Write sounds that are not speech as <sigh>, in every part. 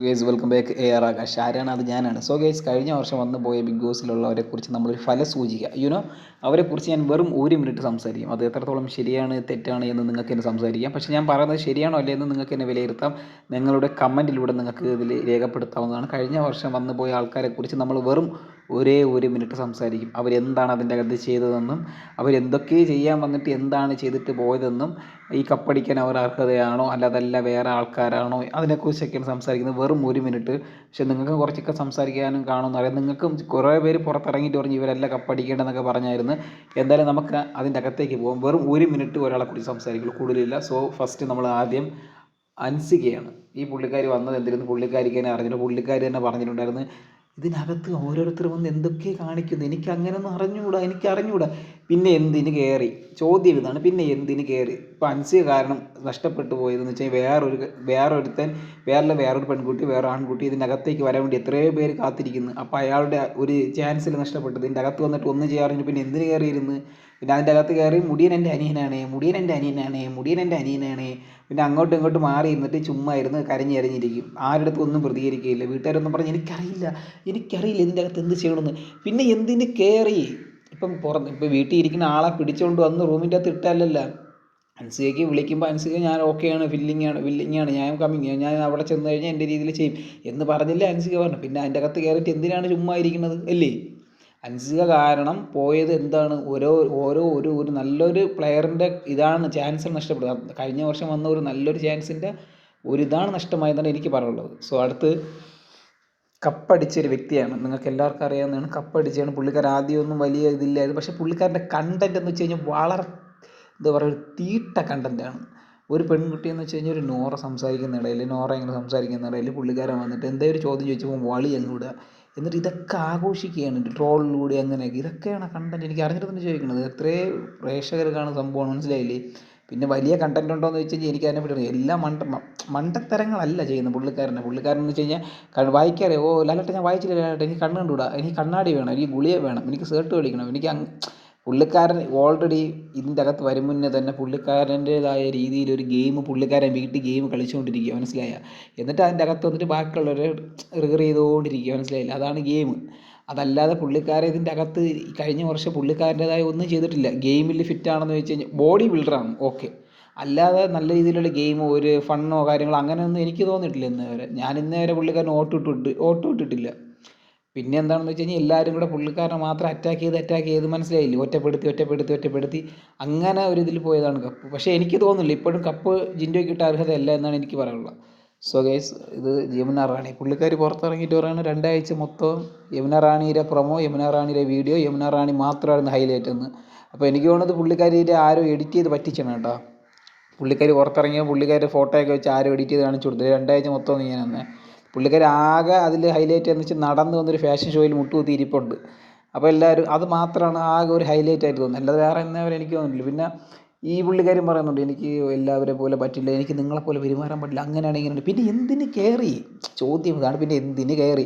Guys welcome back A R Akash. ആരാണ് അത്? ഞാനാണ്. സോ ഗേസ് കഴിഞ്ഞ വർഷം വന്നു പോയ ബിഗ് ബോസിലുള്ളവരെ കുറിച്ച് നമ്മളൊരു ഫലസൂചിക യുനോ അവരെക്കുറിച്ച് ഞാൻ വെറും ഒരു മിനിറ്റ് സംസാരിക്കും. അത് എത്രത്തോളം ശരിയാണ് തെറ്റാണ് എന്ന് നിങ്ങൾക്ക് എന്നെ സംസാരിക്കാം. പക്ഷേ ഞാൻ പറയുന്നത് ശരിയാണോ അല്ലേ എന്ന് നിങ്ങൾക്ക് എന്നെ വിലയിരുത്താം. നിങ്ങളുടെ കമന്റിലൂടെ നിങ്ങൾക്ക് ഇതിൽ രേഖപ്പെടുത്താവുന്നതാണ്. കഴിഞ്ഞ വർഷം വന്നു പോയ ആൾക്കാരെക്കുറിച്ച് നമ്മൾ വെറും ഒരേ ഒരു മിനിറ്റ് സംസാരിക്കും. അവരെന്താണ് അതിന്റെ അകത്ത് ചെയ്തതെന്നും അവരെന്തൊക്കെ ചെയ്യാൻ വന്നിട്ട് എന്താണ് ചെയ്തിട്ട് പോയതെന്നും ഈ കപ്പടിക്കാൻ അവർ അർഹതയാണോ അല്ലാതല്ല വേറെ ആൾക്കാരാണോ അതിനെക്കുറിച്ചൊക്കെയാണ് സംസാരിക്കുന്നത്. വെറും ഒരു മിനിറ്റ്. പക്ഷേ നിങ്ങൾക്ക് കുറച്ചൊക്കെ സംസാരിക്കാനും കാണുമെന്ന് അറിയാം നിങ്ങൾക്കും കുറേ പേര് പുറത്തിറങ്ങിയിട്ട് പറഞ്ഞു ഇവരല്ല കപ്പടിക്കേണ്ടതെന്നൊക്കെ പറഞ്ഞായിരുന്നു. എന്തായാലും നമുക്ക് അതിന്റെ അകത്തേക്ക് പോകാം. വെറും ഒരു മിനിറ്റ് ഒരാളെ കൂടി സംസാരിക്കുള്ളൂ. കൂടുതലില്ല. സോ ഫസ്റ്റ് നമ്മൾ ആദ്യം അൻസികയാണ്. ഈ പുള്ളിക്കാരി വന്നത് എന്തിരുന്നു പുള്ളിക്കാരിക്ക് തന്നെ പുള്ളിക്കാരി തന്നെ പറഞ്ഞിട്ടുണ്ടായിരുന്നു. ഇതിനകത്ത് ഓരോരുത്തർ വന്ന് എന്തൊക്കെ കാണിക്കുന്നു? എനിക്ക് അങ്ങനെയൊന്നും അറിഞ്ഞുകൂടാ എനിക്ക് അറിഞ്ഞുകൂടാ പിന്നെ എന്തിന് കയറി? ചോദ്യം ഇതാണ്. പിന്നെ എന്തിന് കയറി? ഇപ്പം അൻസിക കാരണം നഷ്ടപ്പെട്ടു പോയതെന്ന് വെച്ചാൽ വേറൊരു വേറൊരുത്തൻ വേറെ വേറൊരു പെൺകുട്ടി വേറെ ആൺകുട്ടി ഇതിന്റെ അകത്തേക്ക് വരാൻ വേണ്ടി എത്രയോ പേര് കാത്തിരിക്കുന്നു. അപ്പോൾ അയാളുടെ ഒരു ചാൻസിൽ നഷ്ടപ്പെട്ടത് ഇതിന്റെ അകത്ത് വന്നിട്ട് ഒന്നും ചെയ്യാറിഞ്ഞു പിന്നെ എന്തിന് കയറിയിരുന്നു? പിന്നെ അതിന്റെ അകത്ത് കയറി മുടിയൻ എന്റെ അനിയനാണ് മുടിയൻ എന്റെ അനിയനാണ് മുടിയൻ എന്റെ അനിയനാണ്. പിന്നെ അങ്ങോട്ടും ഇങ്ങോട്ടും മാറി ഇരുന്നിട്ട് ചുമ്മാ ഇരുന്ന് കരഞ്ഞ് കരഞ്ഞിരിക്കും. ആരുടെ ഒന്നും പ്രതികരിക്കുകയില്ല. വീട്ടുകാരൊന്നും പറഞ്ഞ് എനിക്കറിയില്ല എനിക്കറിയില്ല ഇതിന്റെ അകത്ത് എന്ത് ചെയ്യണമെന്ന്. പിന്നെ എന്തിന് കയറി? ഇപ്പം പുറത്ത് ഇപ്പം വീട്ടിൽ ഇരിക്കുന്ന ആളെ പിടിച്ചുകൊണ്ട് വന്ന് റൂമിന്റെ അകത്ത് ഇട്ടല്ലല്ല അൻസികയ്ക്ക് വിളിക്കുമ്പോൾ അൻസിക ഞാൻ ഓക്കെയാണ് ഫില്ലിംഗ് ആണ് ഫില്ലിംഗ് ആണ് ഞാൻ കമ്മിങ് ഞാൻ അവിടെ ചെന്ന് കഴിഞ്ഞാൽ എന്റെ രീതിയിൽ ചെയ്യും. എന്ന് പറഞ്ഞില്ലേ അൻസിക പറഞ്ഞു. പിന്നെ അതിന്റെ അകത്ത് കയറിയിട്ട് എന്തിനാണ് ചുമ്മാ ഇരിക്കുന്നത്? അല്ലേ? അൻസിക കാരണം പോയത് എന്താണ്? ഓരോ ഓരോ ഒരു ഒരു നല്ലൊരു പ്ലെയറിന്റെ ഇതാണ് ചാൻസ് നഷ്ടപ്പെടുന്നത്. കഴിഞ്ഞ വർഷം വന്ന ഒരു നല്ലൊരു ചാൻസിന്റെ ഒരു ഇതാണ് നഷ്ടമായതാണ് എനിക്ക് പറയാനുള്ളത്. സോ അടുത്ത് കപ്പടിച്ചൊരു വ്യക്തിയാണ്. നിങ്ങൾക്ക് എല്ലാവർക്കും അറിയാവുന്നതാണ്. കപ്പടിച്ചാണ് പുള്ളിക്കാരൻ ആദ്യമൊന്നും വലിയ ഇതില്ലായിരുന്നു. പക്ഷേ പുള്ളിക്കാരന്റെ കണ്ടന്റ് എന്ന് വെച്ച് കഴിഞ്ഞാൽ വളരെ എന്താ പറയുക ഒരു തീട്ട കണ്ടന്റാണ് ഒരു പെൺകുട്ടി എന്ന് വെച്ച് കഴിഞ്ഞാൽ ഒരു നോറ സംസാരിക്കുന്ന ഇടയിൽ നോറ ഇങ്ങനെ സംസാരിക്കുന്ന ഇടയിൽ പുള്ളിക്കാരൻ വന്നിട്ട് എന്തെങ്കിലും ചോദ്യം ചോദിച്ചപ്പോൾ വളി അങ്ങ് വിടുക എന്നിട്ട് ഇതൊക്കെ ആഘോഷിക്കുകയാണ് ട്രോളിലൂടെ അങ്ങനെയൊക്കെ. ഇതൊക്കെയാണ് കണ്ടന്റ് എനിക്ക് അറിഞ്ഞിട്ട് ചോദിക്കുന്നത് എത്രയും പ്രേക്ഷകർ കാണുന്ന സംഭവമാണ് മനസ്സിലായില്ലേ? പിന്നെ വലിയ കണ്ടന്റ് ഉണ്ടോ എന്ന് വെച്ച് കഴിഞ്ഞാൽ എനിക്ക് അതിനെ പറ്റി എല്ലാ മണ്ട മണ്ടത്തരങ്ങളല്ല ചെയ്യുന്നത് പുള്ളിക്കാരനെ. പുള്ളിക്കാരൻ എന്ന് വെച്ച് കഴിഞ്ഞാൽ വായിക്കാറേ ഓ ലാലട്ടെ ഞാൻ വായിച്ചില്ല ലാലട്ടെ എനിക്ക് കണ്ണ് കണ്ടുകൂടാ എനിക്ക് കണ്ണാടി വേണം. എനിക്ക് ഗുളിക വേണം. എനിക്ക് ഷർട്ട് കളിക്കണം എനിക്ക് പുള്ളിക്കാരൻ ഓൾറെഡി ഇതിന്റെ അകത്ത് വരും മുന്നേ തന്നെ പുള്ളിക്കാരന്റേതായ രീതിയിൽ ഒരു ഗെയിം പുള്ളിക്കാരൻ വീട്ടിൽ ഗെയിം കളിച്ചുകൊണ്ടിരിക്കുക മനസ്സിലായ? എന്നിട്ട് അതിന്റെ അകത്ത് വന്നിട്ട് ബാക്കിയുള്ളവരെ റിഗർ ചെയ്തുകൊണ്ടിരിക്കുക മനസ്സിലായില്ല? അതാണ് ഗെയിം അതല്ലാതെ പുള്ളിക്കാരൻ ഇതിന്റെ അകത്ത് കഴിഞ്ഞ വർഷം പുള്ളിക്കാരന്റെതായ ഒന്നും ചെയ്തിട്ടില്ല. ഗെയിമിൽ ഫിറ്റ് ആണെന്ന് വെച്ച് കഴിഞ്ഞാൽ ബോഡി ബിൽഡറാണ് ഓക്കെ അല്ലാതെ നല്ല രീതിയിലുള്ള ഗെയിമോ ഒരു ഫണ്ണോ കാര്യങ്ങളോ അങ്ങനെയൊന്നും എനിക്ക് തോന്നിയിട്ടില്ല ഇന്നേ വരെ. ഞാൻ ഇന്നേ വരെ പുള്ളിക്കാരൻ ഓട്ടോ ഇട്ടിട്ട് ഓട്ടോ ഇട്ടിട്ടില്ല. പിന്നെ എന്താണെന്ന് വെച്ച് കഴിഞ്ഞാൽ എല്ലാവരും കൂടെ പുള്ളിക്കാരനെ മാത്രം അറ്റാക്ക് ചെയ്ത് അറ്റാക്ക് ചെയ്ത് മനസ്സിലായില്ലേ? ഒറ്റപ്പെടുത്തി ഒറ്റപ്പെടുത്തി ഒറ്റപ്പെടുത്തി. അങ്ങനെ ഒരു ഇതിൽ പോയതാണ് കപ്പ്. പക്ഷേ എനിക്ക് തോന്നുന്നില്ല. ഇപ്പോഴും കപ്പ് ജിൻഡോയ്ക്ക് കിട്ടാൻ അർഹതയല്ല എന്നാണ് എനിക്ക് പറയാനുള്ളത്. സോ ഗൈസ് ഇത് യമുന റാണി. പുള്ളിക്കാർ പുറത്തിറങ്ങിയിട്ട് പറയുന്നത് രണ്ടാഴ്ച മൊത്തം യമുന റാണിയുടെ പ്രൊമോ യമുന റാണിയുടെ വീഡിയോ യമുന റാണി മാത്രമായിരുന്നു ഹൈലൈറ്റ് എന്ന്. അപ്പോൾ എനിക്ക് തോന്നുന്നത് പുള്ളിക്കാരിയുടെ ആരോ എഡിറ്റ് ചെയ്ത് പറ്റിച്ചാണ് കേട്ടോ. പുള്ളിക്കാർ പുറത്തിറങ്ങിയ പുള്ളിക്കാരുടെ ഫോട്ടോയൊക്കെ വെച്ച് ആരും എഡിറ്റ് ചെയ്ത് കാണിച്ചു കൊടുത്തില്ല രണ്ടാഴ്ച മൊത്തം ഞാൻ തന്നെ പുള്ളിക്കാരി ആകെ അതിൽ ഹൈലൈറ്റ് എന്ന് വെച്ചാൽ നടന്ന് വന്നൊരു ഫാഷൻ ഷോയിൽ മുട്ടുകുത്തി ഇരിപ്പുണ്ട്. അപ്പോൾ എല്ലാവരും അത് മാത്രമാണ് ആകെ ഒരു ഹൈലൈറ്റ് ആയിട്ട് തോന്നുന്നത്. അല്ലാതെ വേറെ എന്നവരെ എനിക്ക് തോന്നുന്നില്ല. പിന്നെ ഈ പുള്ളിക്കാരും പറയുന്നുണ്ട് എനിക്ക് എല്ലാവരെ പോലെ പറ്റില്ല എനിക്ക് നിങ്ങളെപ്പോലെ പെരുമാറാൻ പറ്റില്ല അങ്ങനെയാണ് ഇങ്ങനെയാണ്. പിന്നെ എന്തിന് കയറി ചോദ്യം ഇതാണ്. പിന്നെ എന്തിന് കയറി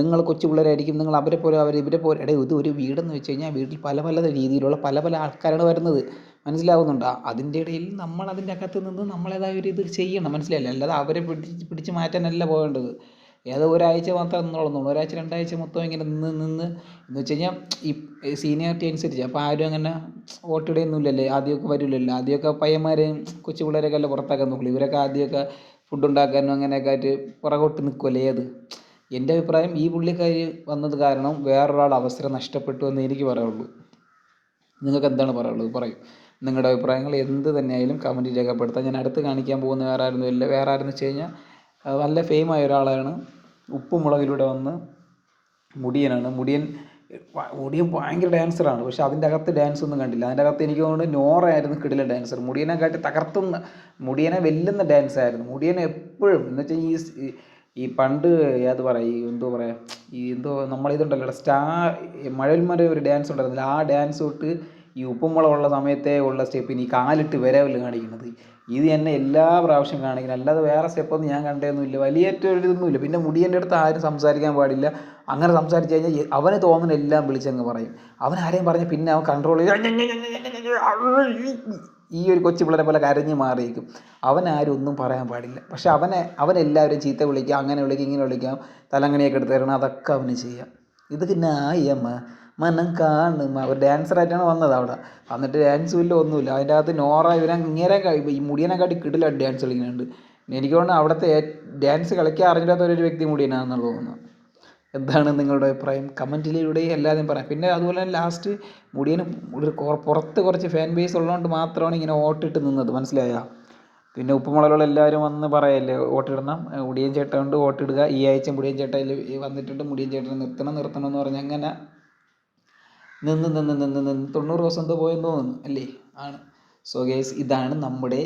നിങ്ങൾ കൊച്ചു പിള്ളേരായിരിക്കും നിങ്ങൾ അവരെ പോലെ അവർ ഇവരെ പോലെ. ഇടയിൽ ഇത് ഒരു വീടെന്ന് വെച്ച് കഴിഞ്ഞാൽ വീട്ടിൽ പല പല രീതിയിലുള്ള പല പല ആൾക്കാരാണ് വരുന്നത്. മനസ്സിലാവുന്നുണ്ടോ. അതിന്റെ ഇടയിൽ നമ്മൾ അതിന്റെ അകത്ത് നിന്ന് നമ്മളേതായ ഒരു ഇത് ചെയ്യണം. മനസ്സിലായില്ല? അല്ലാതെ അവരെ പിടിച്ച് പിടിച്ച് മാറ്റാനല്ല പോകേണ്ടത് ഏതോ ഒരാഴ്ച മാത്രം നിന്നോളുന്നു ഒരാഴ്ച രണ്ടാഴ്ച മൊത്തം ഇങ്ങനെ നിന്ന് നിന്ന് എന്ന് വെച്ച് കഴിഞ്ഞാൽ ഈ സീനിയോറിറ്റി അനുസരിച്ച് അപ്പോൾ ആരും അങ്ങനെ വോട്ടിടുകയൊന്നുമില്ലല്ലേ ആദ്യമൊക്കെ വരില്ലല്ലോ. ആദ്യമൊക്കെ പയ്യന്മാരെയും കൊച്ചു പിള്ളേരൊക്കെ അല്ല പുറത്താക്കാൻ നോക്കുള്ളൂ. ഇവരൊക്കെ ആദ്യമൊക്കെ ഫുഡ് ഉണ്ടാക്കാനും അങ്ങനെയൊക്കെ ആയിട്ട് പുറകോട്ട് നിൽക്കുമല്ലേ ഏത്? എന്റെ അഭിപ്രായം ഈ പുള്ളിക്കാരി വന്നത് കാരണം വേറൊരാൾ അവസരം നഷ്ടപ്പെട്ടു എന്ന് എനിക്ക് പറയുള്ളൂ നിങ്ങൾക്ക് എന്താണ് പറയാനുള്ളത്? പറയൂ. നിങ്ങളുടെ അഭിപ്രായങ്ങൾ എന്ത് തന്നെയായാലും കമന്റിൽ രേഖപ്പെടുത്താം. ഞാൻ അടുത്ത് കാണിക്കാൻ പോകുന്ന വേറെ ആയിരുന്നു ഇല്ല വേറെ ആരെന്ന് വെച്ച് കഴിഞ്ഞാൽ നല്ല ഫെയിമായ ഒരാളാണ്. ഉപ്പുമുളകിലൂടെ വന്ന് മുടിയനാണ്. മുടിയൻ മുടിയൻ ഭയങ്കര ഡാൻസറാണ് പക്ഷെ അതിന്റെ അകത്ത് ഡാൻസ് ഒന്നും കണ്ടില്ല. അതിന്റെ അകത്ത് എനിക്ക് തോന്നുന്നു നോറയായിരുന്നു കിടില ഡാൻസർ മുടിയനെ കാട്ടി തകർത്തുന്ന മുടിയനെ വെല്ലുന്ന ഡാൻസ് ആയിരുന്നു. മുടിയനെ എപ്പോഴും എന്ന് വെച്ചാൽ ഈ ഈ പണ്ട് ഏത് പറയാം ഈ എന്തോ പറയാ ഈ എന്തോ നമ്മളിതുണ്ടല്ലോ സ്റ്റാർ മഴവിൽമര ഒരു ഡാൻസ് ഉണ്ടായിരുന്നില്ല. ആ ഡാൻസ് തൊട്ട് ഈ ഉപ്പും മുളകുള്ള സമയത്തെ ഉള്ള സ്റ്റെപ്പ് ഈ കാലിട്ട് വരവല്ല കാണിക്കുന്നത്. ഇത് എന്നെ എല്ലാ പ്രാവശ്യം കാണിക്കുന്നത് അല്ലാതെ വേറെ സ്റ്റെപ്പൊന്നും ഞാൻ കണ്ടതൊന്നുമില്ല വലിയ ഇതൊന്നുമില്ല. പിന്നെ മുടിയന്റെ അടുത്ത് ആരും സംസാരിക്കാൻ പാടില്ല. അങ്ങനെ സംസാരിച്ച് കഴിഞ്ഞാൽ അവന് തോന്നുന്ന എല്ലാം വിളിച്ചങ്ങ് പറയും. അവൻ ആരെയും പറഞ്ഞ് പിന്നെ അവൻ കൺട്രോൾ ചെയ്ത് ഈ ഒരു കൊച്ചു പിള്ളേരെ പോലെ കരഞ്ഞ് മാറിയേക്കും. അവനാരും ഒന്നും പറയാൻ പാടില്ല. പക്ഷെ അവനെ അവനെല്ലാവരും ചീത്ത വിളിക്കാം അങ്ങനെ വിളിക്കാം ഇങ്ങനെ വിളിക്കാം തലങ്ങണിയൊക്കെ എടുത്ത് തരണം അതൊക്കെ അവന് ചെയ്യാം. ഇത് ന്യായമ മനം കാണും. അവർ ഡാൻസറായിട്ടാണ് വന്നത് അവിടെ. എന്നിട്ട് ഡാൻസും ഇല്ല ഒന്നുമില്ല. അതിന്റെ അകത്ത് നോറ ഇവരെ ഇങ്ങനെ ഈ മുടിയനെക്കാട്ടി കിട്ടില്ല ഡാൻസ് കളിക്കുന്നുണ്ട്. എനിക്ക് അവിടുത്തെ ഡാൻസ് കളിക്കാൻ അറിഞ്ഞില്ലാത്ത ഒരു വ്യക്തി മുടിയനാണെന്നുള്ളത് തോന്നുന്നു എന്താണ് നിങ്ങളുടെ അഭിപ്രായം? കമന്റിലൂടെ എല്ലാവരും പറയാം. പിന്നെ അതുപോലെ തന്നെ ലാസ്റ്റ് മുടിയന് ഒരു പുറത്ത് കുറച്ച് ഫാൻ ബേസ് ഉള്ളതുകൊണ്ട് മാത്രമാണ് ഇങ്ങനെ ഓട്ടിട്ട് നിന്നത്. മനസ്സിലായോ? പിന്നെ ഉപ്പുമുളകളുള്ള എല്ലാവരും വന്ന് പറയല്ലേ ഓട്ടിടണം മുടിയൻ ചേട്ടൻ ഉണ്ട് ഓട്ടിടുക ഈ ആഴ്ച മുടിയൻ ചേട്ടൻ വന്നിട്ടുണ്ട്. മുടിയൻ ചേട്ടനെ നിർത്തണം നിർത്തണം എന്ന് പറഞ്ഞ് അങ്ങനെ നിന്ന് നിന്ന് നിന്ന് നിന്ന്. തൊണ്ണൂറ് ദിവസം എന്തോ പോയെന്ന് തോന്നുന്നു അല്ലേ? ആണ്. സോ ഗേസ് ഇതാണ് നമ്മുടെ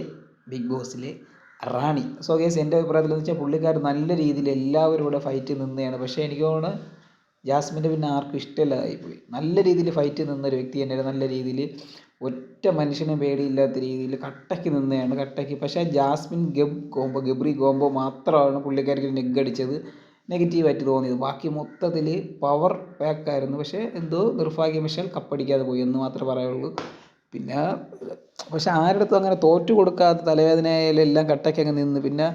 ബിഗ് ബോസിലെ റാണി. സോ ഗേസ് എന്റെ അഭിപ്രായത്തിൽ എന്ന് വെച്ചാൽ പുള്ളിക്കാർ നല്ല രീതിയിൽ എല്ലാവരും കൂടെ ഫൈറ്റ് നിന്നെയാണ്. പക്ഷേ എനിക്ക് തോന്നുന്നു ജാസ്മിന്റെ പിന്നെ ആർക്കും ഇഷ്ടമില്ലാതായിപ്പോയി. നല്ല രീതിയിൽ ഫൈറ്റ് നിന്നൊരു വ്യക്തി തന്നെയാണ്. നല്ല രീതിയിൽ ഒറ്റ മനുഷ്യനും പേടിയില്ലാത്ത രീതിയിൽ കട്ടയ്ക്ക് നിന്നെയാണ് കട്ടയ്ക്ക് പക്ഷേ ജാസ്മിൻ ഗബ് കോംബോ ഗബ്രി കോംബോ മാത്രമാണ് പുള്ളിക്കാർക്ക് നെഗ് അടിച്ചത് നെഗറ്റീവായിട്ട് തോന്നിയത്. ബാക്കി മൊത്തത്തിൽ പവർ പാക്കായിരുന്നു പക്ഷേ എന്തോ നിർഭാഗ്യവശാൽ കപ്പടിക്കാതെ പോയി എന്ന് മാത്രമേ പറയുള്ളൂ. പിന്നെ പക്ഷെ ആരുടെ അങ്ങനെ തോറ്റു കൊടുക്കാത്ത തലവേദനയായാലും കട്ടയ്ക്ക് അങ്ങ് നിന്ന്. പിന്നെ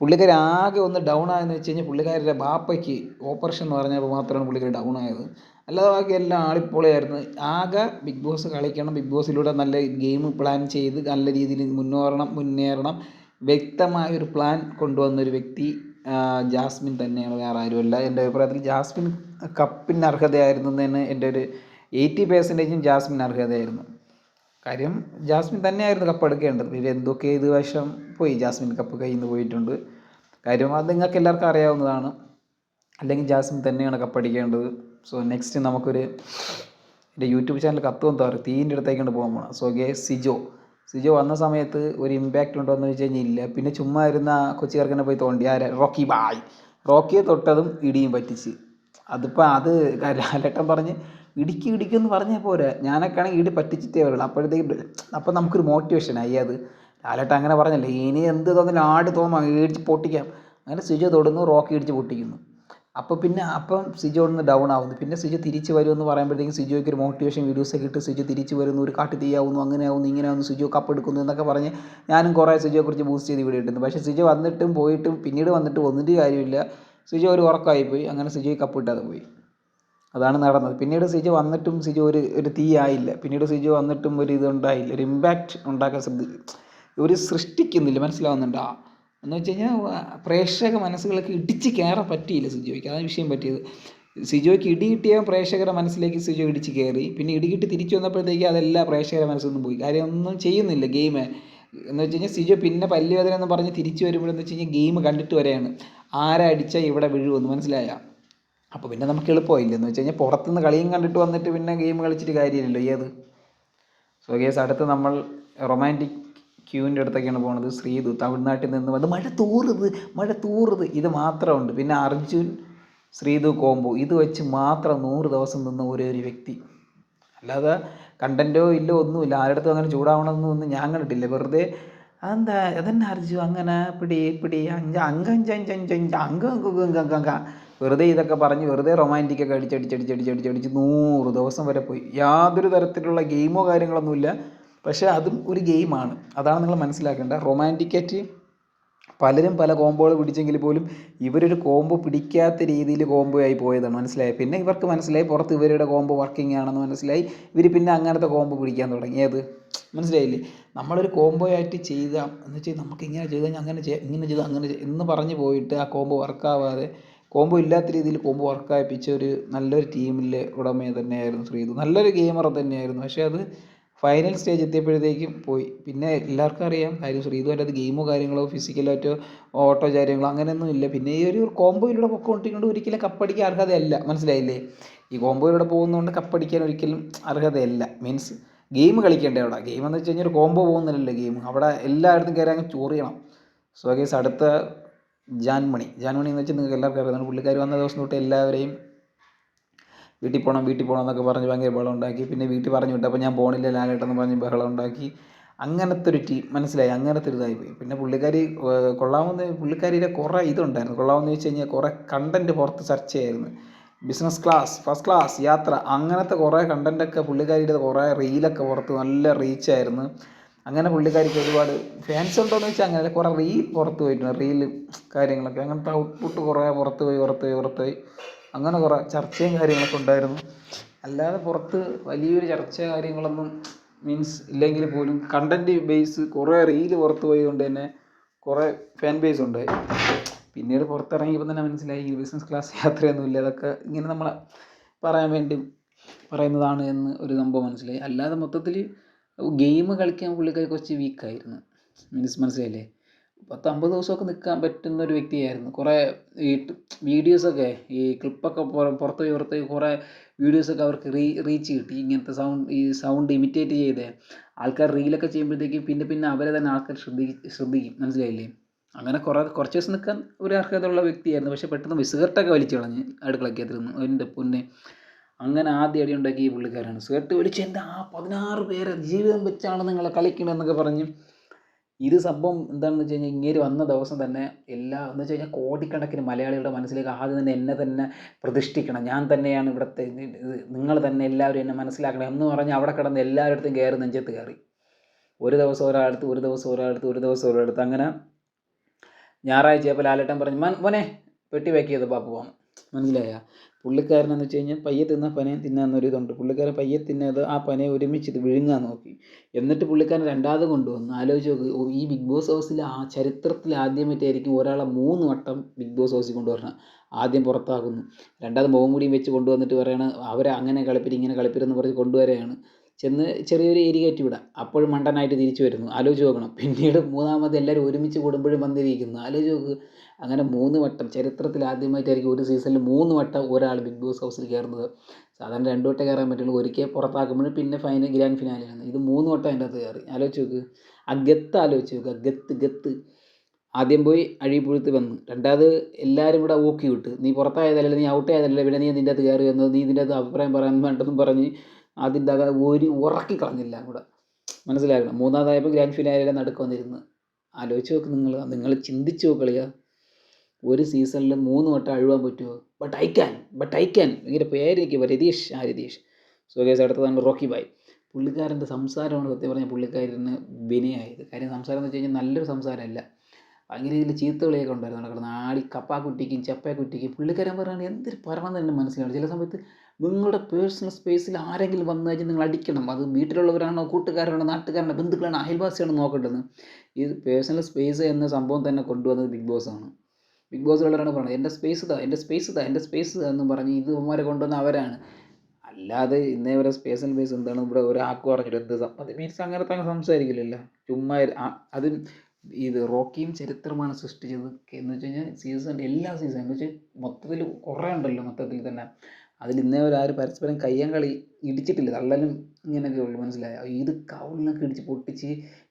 പുള്ളിക്കാർ ആകെ ഒന്ന് ഡൗൺ ആയെന്ന് വെച്ച് കഴിഞ്ഞാൽ പുള്ളിക്കാരുടെ ബാപ്പയ്ക്ക് ഓപ്പറേഷൻ എന്ന് പറഞ്ഞപ്പോൾ മാത്രമാണ് പുള്ളിക്കാർ ഡൗൺ ആയത്. അല്ലാതെ ബാക്കി എല്ലാം ആളിപ്പൊളിയായിരുന്നു. ആകെ ബിഗ് ബോസ് കളിക്കണം ബിഗ് ബോസിലൂടെ നല്ല ഗെയിം പ്ലാൻ ചെയ്ത് നല്ല രീതിയിൽ മുന്നേറണം മുന്നേറണം. വ്യക്തമായൊരു പ്ലാൻ കൊണ്ടുവന്നൊരു വ്യക്തി ജാസ്മിൻ തന്നെയാണ് വേറെ ആരുമല്ല. എന്റെ അഭിപ്രായത്തിൽ ജാസ്മിൻ കപ്പിന് അർഹതയായിരുന്നു തന്നെ എന്റെ ഒരു എയ്റ്റി പെർസെന്റേജും ജാസ്മിൻ അർഹതയായിരുന്നു. കാര്യം ജാസ്മിൻ തന്നെയായിരുന്നു കപ്പ് എടുക്കേണ്ടത്. പിന്നെ എന്തൊക്കെ ഇത് വശം പോയി ജാസ്മിൻ കപ്പ് കയ്യിൽ നിന്ന് പോയിട്ടുണ്ട്. കാര്യം അത് നിങ്ങൾക്ക് എല്ലാവർക്കും അറിയാവുന്നതാണ്. അല്ലെങ്കിൽ ജാസ്മിൻ തന്നെയാണ് കപ്പടിക്കേണ്ടത് സോ നെക്സ്റ്റ് നമുക്കൊരു എന്റെ യൂട്യൂബ് ചാനൽ കത്തും പറയും തീന്റെ അടുത്തേക്കാണ് പോകാൻ പോകണം സോ ഗേ സിജോ. സിജോ വന്ന സമയത്ത് ഒരു ഇമ്പാക്റ്റ് ഉണ്ടോ എന്ന് ചോദിച്ചു കഴിഞ്ഞാൽ ഇല്ല. പിന്നെ ചുമ്മാ ഇരുന്ന കൊച്ചു ചെറുക്കനെ പോയി തോണ്ടി. ആരെ? റോക്കി ബായ്. റോക്കിയെ തൊട്ടതും ഇടിയും പറ്റിച്ച്. അതിപ്പോൾ അത് ലാലേട്ടൻ പറഞ്ഞ് ഇടിക്ക് ഇടിക്കുമെന്ന് പറഞ്ഞാൽ പോരാ. ഞാനൊക്കെ ആണെങ്കിൽ ഇടി പറ്റിച്ചിട്ടേ വരുള്ളൂ. അപ്പോഴത്തേക്ക് അപ്പം നമുക്കൊരു മോട്ടിവേഷൻ ആയി. അത് ലാലേട്ടൻ അങ്ങനെ പറഞ്ഞല്ലേ ഇനി എന്ത് തോന്നില്ല ആട് തോന്നാം ഇടിച്ച് പൊട്ടിക്കാം. അങ്ങനെ സിജോ തൊടുന്നു റോക്കി ഇടിച്ച് പൊട്ടിക്കുന്നു. അപ്പോൾ പിന്നെ അപ്പം സിജോ ഒന്ന് ഡൗൺ ആവുന്നു. പിന്നെ സിജു തിരിച്ച് വരുമെന്ന് പറയുമ്പോഴത്തേക്കും സിജോയ്ക്ക് ഒരു മോട്ടിവേഷൻ വീഡിയോസൊക്കെ ഇട്ട് സിജു തിരിച്ച് വരുന്നു ഒരു കാട്ട് തീയാവുന്നു അങ്ങനെ ആവുന്നു ഇങ്ങനെ ആവുന്നു സിജു കപ്പ് എടുക്കുന്നു എന്നൊക്കെ പറഞ്ഞ് ഞാനും കുറേ സിജോയെക്കുറിച്ച് ബൂസ്റ്റ് ചെയ്ത് വീഡിയോ ഇട്ടിരുന്നു. പക്ഷേ സിജു വന്നിട്ടും പോയിട്ടും പിന്നീട് വന്നിട്ട് ഒന്നിന്റെ കാര്യമില്ല. സിജു ഒരു ഉറക്കമായിപ്പോയി അങ്ങനെ സിജോയ്ക്ക് കപ്പ് ഇട്ടാതെ പോയി. അതാണ് നടന്നത്. പിന്നീട് സിജു വന്നിട്ടും സിജു ഒരു ഒരു തീ ആയില്ല. പിന്നീട് സിജു വന്നിട്ടും ഒരു ഇത് ഉണ്ടായില്ല. ഒരു ഇമ്പാക്റ്റ് ഉണ്ടാക്കാൻ ശ്രദ്ധിക്കും ഒരു സൃഷ്ടിക്കുന്നില്ല. മനസ്സിലാവുന്നുണ്ടോ? എന്ന് വെച്ച് കഴിഞ്ഞാൽ പ്രേക്ഷക മനസ്സുകളൊക്കെ ഇടിച്ച് കയറാൻ പറ്റിയില്ല സിജോയ്ക്ക് അതാണ് വിഷയം പറ്റിയത്. സിജോയ്ക്ക് ഇടി കിട്ടിയ പ്രേക്ഷകരുടെ മനസ്സിലേക്ക് സിജോ ഇടിച്ച് കയറി പിന്നെ ഇടി കിട്ടി തിരിച്ചു വന്നപ്പോഴത്തേക്ക് അതെല്ലാം പ്രേക്ഷകരുടെ മനസ്സിൽ പോയി. കാര്യം ഒന്നും ചെയ്യുന്നില്ല ഗെയിം. എന്ന് വെച്ച് കഴിഞ്ഞാൽ സിജോ പിന്നെ പല്ലുവേദന എന്ന് പറഞ്ഞ് തിരിച്ചു വരുമ്പോഴെന്ന് വെച്ച് കഴിഞ്ഞാൽ ഗെയിം കണ്ടിട്ട് വരെയാണ്. ആരടിച്ചാൽ ഇവിടെ വീഴുമെന്ന് മനസ്സിലായ? അപ്പോൾ പിന്നെ നമുക്ക് എളുപ്പമായില്ല? എന്ന് വെച്ച് കഴിഞ്ഞാൽ പുറത്തുനിന്ന് കളിയും കണ്ടിട്ട് വന്നിട്ട് പിന്നെ ഗെയിം കളിച്ചിട്ട് കാര്യമില്ലല്ലോ. ഏത്? സോ ഗേസ് അടുത്ത് നമ്മൾ റൊമാന്റിക് ക്യൂവിന്റെ അടുത്തൊക്കെയാണ് പോകുന്നത് ശ്രീതു തമിഴ്നാട്ടിൽ നിന്ന് വന്ന് മഴ തൂറുത് മഴ തൂറുത്. ഇത് മാത്രമുണ്ട്. പിന്നെ അർജുൻ ശ്രീതു കോംബോ. ഇത് വെച്ച് മാത്രം നൂറ് ദിവസം നിന്ന ഒരേ ഒരു വ്യക്തി. അല്ലാതെ കണ്ടന്റോ ഇല്ലോ ഒന്നുമില്ല. ആരുടെ അങ്ങനെ ചൂടാവണമെന്നൊന്നും ഞാൻ കണ്ടിട്ടില്ല. വെറുതെ അതെന്താ അതെന്നെ അർജു അങ്ങനെ പിടി പിടി അഞ്ച് അങ്ക അഞ്ച് അഞ്ച് അഞ്ച് അഞ്ച് അങ്ക അങ്ക അങ്ക അങ്ക വെറുതെ ഇതൊക്കെ പറഞ്ഞ് വെറുതെ റൊമാന്റിക്കൊക്കെ അടിച്ചടിച്ചടിച്ചടിച്ചടിച്ചടിച്ച് നൂറ് ദിവസം വരെ പോയി. യാതൊരു തരത്തിലുള്ള ഗെയിമോ കാര്യങ്ങളൊന്നുമില്ല. പക്ഷേ അതും ഒരു ഗെയിമാണ്. അതാണ് നിങ്ങൾ മനസ്സിലാക്കേണ്ടത്. റൊമാന്റിക്കായിട്ട് പലരും പല കോംബോകൾ പിടിച്ചെങ്കിൽ പോലും ഇവരൊരു കോംബോ പിടിക്കാത്ത രീതിയിൽ കോംബോ ആയി പോയതാണ്. മനസ്സിലായി? പിന്നെ ഇവർക്ക് മനസ്സിലായി പുറത്ത് ഇവരുടെ കോംബോ വർക്കിംഗ് ആണെന്ന് മനസ്സിലായി. ഇവർ പിന്നെ അങ്ങനത്തെ കോംബോ പിടിക്കാൻ തുടങ്ങിയത് മനസ്സിലായില്ലേ? നമ്മളൊരു കോംബോ ആയിട്ട് ചെയ്ത എന്ന് വെച്ചാൽ നമുക്ക് ഇങ്ങനെ ചെയ്ത് കഴിഞ്ഞാൽ അങ്ങനെ ചെയ്യാം ഇങ്ങനെ ചെയ്ത് അങ്ങനെ എന്ന് പറഞ്ഞ് പോയിട്ട് ആ കോംബോ വർക്കാവാതെ കോംബോ ഇല്ലാത്ത രീതിയിൽ കോംബോ വർക്കായിപ്പിച്ച ഒരു നല്ലൊരു ടീമിലെ ഉടമയെ തന്നെയായിരുന്നു ശ്രീതു. നല്ലൊരു ഗെയിമർ തന്നെയായിരുന്നു. പക്ഷേ അത് ഫൈനൽ സ്റ്റേജ് എത്തിയപ്പോഴത്തേക്കും പോയി. പിന്നെ എല്ലാവർക്കും അറിയാം കാര്യം ശ്രീധുവിന്റെ അത് ഗെയിമോ കാര്യങ്ങളോ ഫിസിക്കലായിട്ടോ ഓട്ടോ കാര്യങ്ങളോ അങ്ങനെയൊന്നും ഇല്ല. പിന്നെ ഈ ഒരു കോംബോയിലൂടെ പൊക്കോണ്ടിരിക്കുന്നത് ഒരിക്കലും കപ്പടിക്കാൻ അർഹതയല്ല. മനസ്സിലായില്ലേ? ഈ കോംബോയിലൂടെ പോകുന്നതുകൊണ്ട് കപ്പടിക്കാൻ ഒരിക്കലും അർഹതയല്ല. മീൻസ് ഗെയിം കളിക്കേണ്ടേ അവിടെ. ഗെയിം എന്ന് വെച്ച് കഴിഞ്ഞാൽ ഒരു കോംബോ പോകുന്നില്ലല്ലോ ഗെയിം അവിടെ എല്ലായിടത്തും കയറി അങ്ങ് ചോറിയണം സോ ഗേസ് അടുത്ത ജാൻമണി. ജാൻമണി എന്ന് വെച്ചാൽ നിങ്ങൾക്ക് എല്ലാവർക്കും അറിയാം. പുള്ളിക്കാർ വന്ന ദിവസം തൊട്ട് എല്ലാവരെയും വീട്ടിൽ പോകണം വീട്ടിൽ പോകണം എന്നൊക്കെ പറഞ്ഞ് ഭയങ്കര ബഹളം ഉണ്ടാക്കി പിന്നെ വീട്ടിൽ പറഞ്ഞു വിട്ടു അപ്പോൾ ഞാൻ പോണില്ല ലാലേട്ടെന്ന് പറഞ്ഞ് ബഹളം ഉണ്ടാക്കി അങ്ങനത്തെ ഒരു ടീം മനസ്സിലായി? അങ്ങനത്തെ ഒരു ഇതായി പോയി പിന്നെ പുള്ളിക്കാരി കൊള്ളാവുന്ന പുള്ളിക്കാരിയുടെ കുറേ ഇതുണ്ടായിരുന്നു. കൊള്ളാമെന്ന് വെച്ച് കഴിഞ്ഞാൽ കുറേ കണ്ടന്റ് പുറത്ത് സെർച്ച് ചെയ്യായിരുന്നു. ബിസിനസ് ക്ലാസ് ഫസ്റ്റ് ക്ലാസ് യാത്ര അങ്ങനത്തെ കുറേ കണ്ടന്റൊക്കെ പുള്ളിക്കാരിയുടെ കുറേ റീലൊക്കെ പുറത്ത് നല്ല റീച്ചായിരുന്നു അങ്ങനെ പുള്ളിക്കാരിക്ക് ഒരുപാട് ഫാൻസ് ഉണ്ടോയെന്ന് വെച്ചാൽ അങ്ങനെ കുറേ റീൽ പുറത്ത് പോയിട്ടുണ്ട്. റീൽ കാര്യങ്ങളൊക്കെ അങ്ങനത്തെ ഔട്ട്പുട്ട് കുറേ പുറത്ത് പോയി പുറത്ത് പോയി പുറത്ത് പോയി. അങ്ങനെ കുറേ ചർച്ചയും കാര്യങ്ങളൊക്കെ ഉണ്ടായിരുന്നു. അല്ലാതെ പുറത്ത് വലിയൊരു ചർച്ച കാര്യങ്ങളൊന്നും മീൻസ് ഇല്ലെങ്കിൽ പോലും കണ്ടന്റ് ബേസ് കുറേ റീൽ പുറത്ത് പോയത് കൊണ്ട് തന്നെ കുറേ ഫാൻ ബേസ് ഉണ്ട്. പിന്നീട് പുറത്തിറങ്ങിയപ്പോൾ തന്നെ മനസ്സിലായി ബിസിനസ് ക്ലാസ് യാത്രയൊന്നുമില്ല അതൊക്കെ ഇങ്ങനെ നമ്മൾ പറയാൻ വേണ്ടി പറയുന്നതാണ് എന്ന് ഒരു സംഭവം മനസ്സിലായി. അല്ലാതെ മൊത്തത്തിൽ ഗെയിം കളിക്കാൻ പുള്ളിക്കാരി കുറച്ച് വീക്കായിരുന്നു മീൻസ് മനസ്സിലായില്ലേ? പത്ത് അമ്പത് ദിവസമൊക്കെ നിൽക്കാൻ പറ്റുന്ന ഒരു വ്യക്തിയായിരുന്നു. കുറേ ഈ വീഡിയോസൊക്കെ ഈ ക്ലിപ്പൊക്കെ പുറത്ത് പുറത്ത് കുറേ വീഡിയോസൊക്കെ അവർക്ക് റീ റീച്ച് കിട്ടി. ഇങ്ങനത്തെ സൗണ്ട് ഈ സൗണ്ട് ഇമിറ്റേറ്റ് ചെയ്ത് ആൾക്കാർ റീലൊക്കെ ചെയ്യുമ്പോഴത്തേക്ക് പിന്നെ പിന്നെ അവരെ തന്നെ ആൾക്കാർ ശ്രദ്ധിക്കും ശ്രദ്ധിക്കും. മനസ്സിലായില്ലേ? അങ്ങനെ കുറേ കുറച്ച് ദിവസം നിൽക്കാൻ ഒരു അർഹതയുള്ള വ്യക്തിയായിരുന്നു. പക്ഷേ പെട്ടെന്ന് വിസ്കർട്ടൊക്കെ വലിച്ചു കളഞ്ഞ് നിന്ന് എന്റെ പൊന്നെ. അങ്ങനെ ആദ്യം അടി ഉണ്ടാക്കിയ പുള്ളിക്കാരാണ് സ്കേർട്ട് വലിച്ച് എന്റെ ആ പതിനാറ് പേരെ ജീവിതം വെച്ചാണ് നിങ്ങളെ കളിക്കണമെന്നൊക്കെ പറഞ്ഞ് ഇത് സംഭവം എന്താണെന്ന് വെച്ച് കഴിഞ്ഞാൽ ഇങ്ങേര് വന്ന ദിവസം തന്നെ എല്ലാ എന്ന് വെച്ച് കഴിഞ്ഞാൽ കോടിക്കണക്കിന് മലയാളികളുടെ മനസ്സിലേക്ക് ആദ്യം തന്നെ എന്നെ തന്നെ പ്രതിഷ്ഠിക്കണം. ഞാൻ തന്നെയാണ് ഇവിടുത്തെ നിങ്ങൾ തന്നെ എല്ലാവരും എന്നെ മനസ്സിലാക്കണം എന്ന് പറഞ്ഞ് അവിടെ കിടന്ന് എല്ലാവരുടെ കയറി നെഞ്ചത്ത് കയറി. ഒരു ദിവസം ഒരാളടുത്ത് ഒരു ദിവസം ഒരാളടുത്ത് ഒരു ദിവസം ഒരാളടുത്ത്. അങ്ങനെ ഞായറാഴ്ചയപ്പോൾ ലാലേട്ടൻ പറഞ്ഞു മോനെ പെട്ടി പാക്ക് പാപ്പു പോകാം മനസ്സിലായ? പുള്ളിക്കാരനെന്ന് വെച്ച് കഴിഞ്ഞാൽ പയ്യെ തിന്ന പനയും തിന്നാന്നൊരു ഇതുണ്ട്. പുള്ളിക്കാരൻ പയ്യെ തിന്നത് ആ പനയെ ഒരുമിച്ച് ഇത് വിഴുങ്ങാൻ നോക്കി. എന്നിട്ട് പുള്ളിക്കാരൻ രണ്ടാമത് കൊണ്ടുവന്നു ആലോചിച്ച് നോക്ക് ഈ ബിഗ് ബോസ് ഹൗസിൽ ആ ചരിത്രത്തിൽ ആദ്യമായിട്ടായിരിക്കും ഒരാളെ മൂന്ന് വട്ടം ബിഗ് ബോസ് ഹൗസിൽ കൊണ്ടുവരണം. ആദ്യം പുറത്താക്കുന്നു രണ്ടാമത് മുഖം കൂടിയും വെച്ച് കൊണ്ടുവന്നിട്ട് പറയണ അവരെ അങ്ങനെ കളിപ്പിരി ഇങ്ങനെ കളിപ്പിരെന്ന് പറഞ്ഞ് കൊണ്ടുവരികയാണ്. ചെന്ന് ചെറിയൊരു ഏരി കയറ്റി വിടാം. അപ്പോഴും മണ്ടനായിട്ട് തിരിച്ചു വരുന്നു. ആലോചിച്ച് നോക്കണം. പിന്നീട് മൂന്നാമത് എല്ലാവരും ഒരുമിച്ച് കൂടുമ്പോഴും വന്നിരിക്കുന്നു. ആലോചിച്ച് നോക്ക് അങ്ങനെ മൂന്ന് വട്ടം ചരിത്രത്തിൽ ആദ്യമായിട്ടായിരിക്കും ഒരു സീസണിൽ മൂന്ന് വട്ടം ഒരാൾ ബിഗ് ബോസ് ഹൗസിൽ കയറുന്നത്. സാധാരണ രണ്ട് വട്ടം കയറാൻ പറ്റുള്ളൂ ഒരിക്കൽ പുറത്താക്കുമ്പോഴും പിന്നെ ഫൈനൽ ഗ്രാൻഡ് ഫിനാലെയാണ് ഇത് മൂന്ന് വട്ടം അതിന്റെ അകത്ത് കയറി. ആലോചിച്ച് നോക്ക്. ആ ഗത്ത് ആലോചിച്ച് നോക്കുക ഗത്ത് ഗത്ത്. ആദ്യം പോയി അഴിപ്പുഴുത്ത് വന്നു. രണ്ടാമത് എല്ലാവരും കൂടെ ഓക്കി വിട്ട്. നീ പുറത്തായതല്ലേ നീ ഔട്ട് ആയതല്ലേ പിന്നെ നീ നിന്റെ അകത്ത് കയറി വന്നത്? നീ ഇതിന്റെ അകത്ത് അഭിപ്രായം പറയാൻ വേണ്ടെന്നും പറഞ്ഞ് അതിന്റെ അകത്ത് ഒരു ഉറക്കി കളഞ്ഞില്ല കൂടെ. മനസ്സിലാക്കണം മൂന്നാമതായപ്പോൾ ഗ്രാൻഡ് ഫിനാലിയുടെ നടുക്ക് വന്നിരുന്ന്. ആലോചിച്ച് നോക്ക് നിങ്ങൾ നിങ്ങൾ ചിന്തിച്ച് നോക്കളിയാ ഒരു സീസണിൽ മൂന്ന് വട്ടം അഴുവാൻ പറ്റുമോ but I can but I can ഭയങ്കര പേരെനിക്ക് രതീഷ് ആ രതീഷ്. സോ കേസ് അടുത്തതാണ് റോക്കി ബായ്. പുള്ളിക്കാരന്റെ സംസാരമാണ് സത്യം പറഞ്ഞാൽ പുള്ളിക്കാരന് വിനയായത്. കാര്യം സംസാരം എന്ന് വെച്ച് കഴിഞ്ഞാൽ നല്ലൊരു സംസാരമല്ല. ഭയങ്കര രീതിയിൽ ചീത്തകളിയൊക്കെ ഉണ്ടായിരുന്നു നടക്കുന്നത്. ആടി കപ്പാക്കുറ്റിക്കും കുട്ടിക്കും പുള്ളിക്കാരൻ പറയുകയാണ് എന്തൊരു പറയണമെന്ന് തന്നെ മനസ്സിലാണ് ചില സമയത്ത് നിങ്ങളുടെ പേഴ്സണൽ സ്പേസിൽ ആരെങ്കിലും വന്നു കഴിഞ്ഞാൽ നിങ്ങൾ അടിക്കണം. അത് വീട്ടിലുള്ളവരാണോ കൂട്ടുകാരാണോ നാട്ടുകാരാണോ ബന്ധുക്കളാണോ അയൽവാസിയാണോ നോക്കേണ്ടത്? ഈ പേഴ്സണൽ സ്പേസ് എന്ന സംഭവം തന്നെ കൊണ്ടുവന്നത് ബിഗ് ബോസ് ആണ് ബിഗ് ബോസ് ബോസിലുള്ളവരാണ് പറയുന്നത് എന്റെ സ്പേസ് താ എന്റെ സ്പേസ് താ എന്റെ സ്പേസ് എന്ന് പറഞ്ഞ് ഇത് ഇവന്മാരെ കൊണ്ടുവന്ന അവരാണ്. അല്ലാതെ ഇന്നേ വരെ സ്പേസ് ആൻഡ് ബേസ് എന്താണ് ഇവിടെ ഒരാൾക്ക് പറഞ്ഞിട്ട് എന്ത് അത് മീൻസ് അങ്ങനെ തന്നെ സംസാരിക്കില്ലല്ലോ. ചുമ്മാ അത് ഇത് റോക്കിയും ചരിത്രമാണ് സൃഷ്ടിച്ചത് എന്ന് വെച്ച് കഴിഞ്ഞാൽ സീസൺ എല്ലാ സീസൺ എന്ന് വെച്ചാൽ മൊത്തത്തിൽ കുറേ ഉണ്ടല്ലോ മൊത്തത്തിൽ തന്നെ. അതിൽ ഇന്നേ വരെ ആരും പരസ്പരം കയ്യം കളി ഇടിച്ചിട്ടില്ല. തള്ളലും ഇങ്ങനെയൊക്കെ ഉള്ളു. മനസ്സിലായോ? ഇത് കൗളിനൊക്കെ ഇടിച്ച് പൊട്ടിച്ച്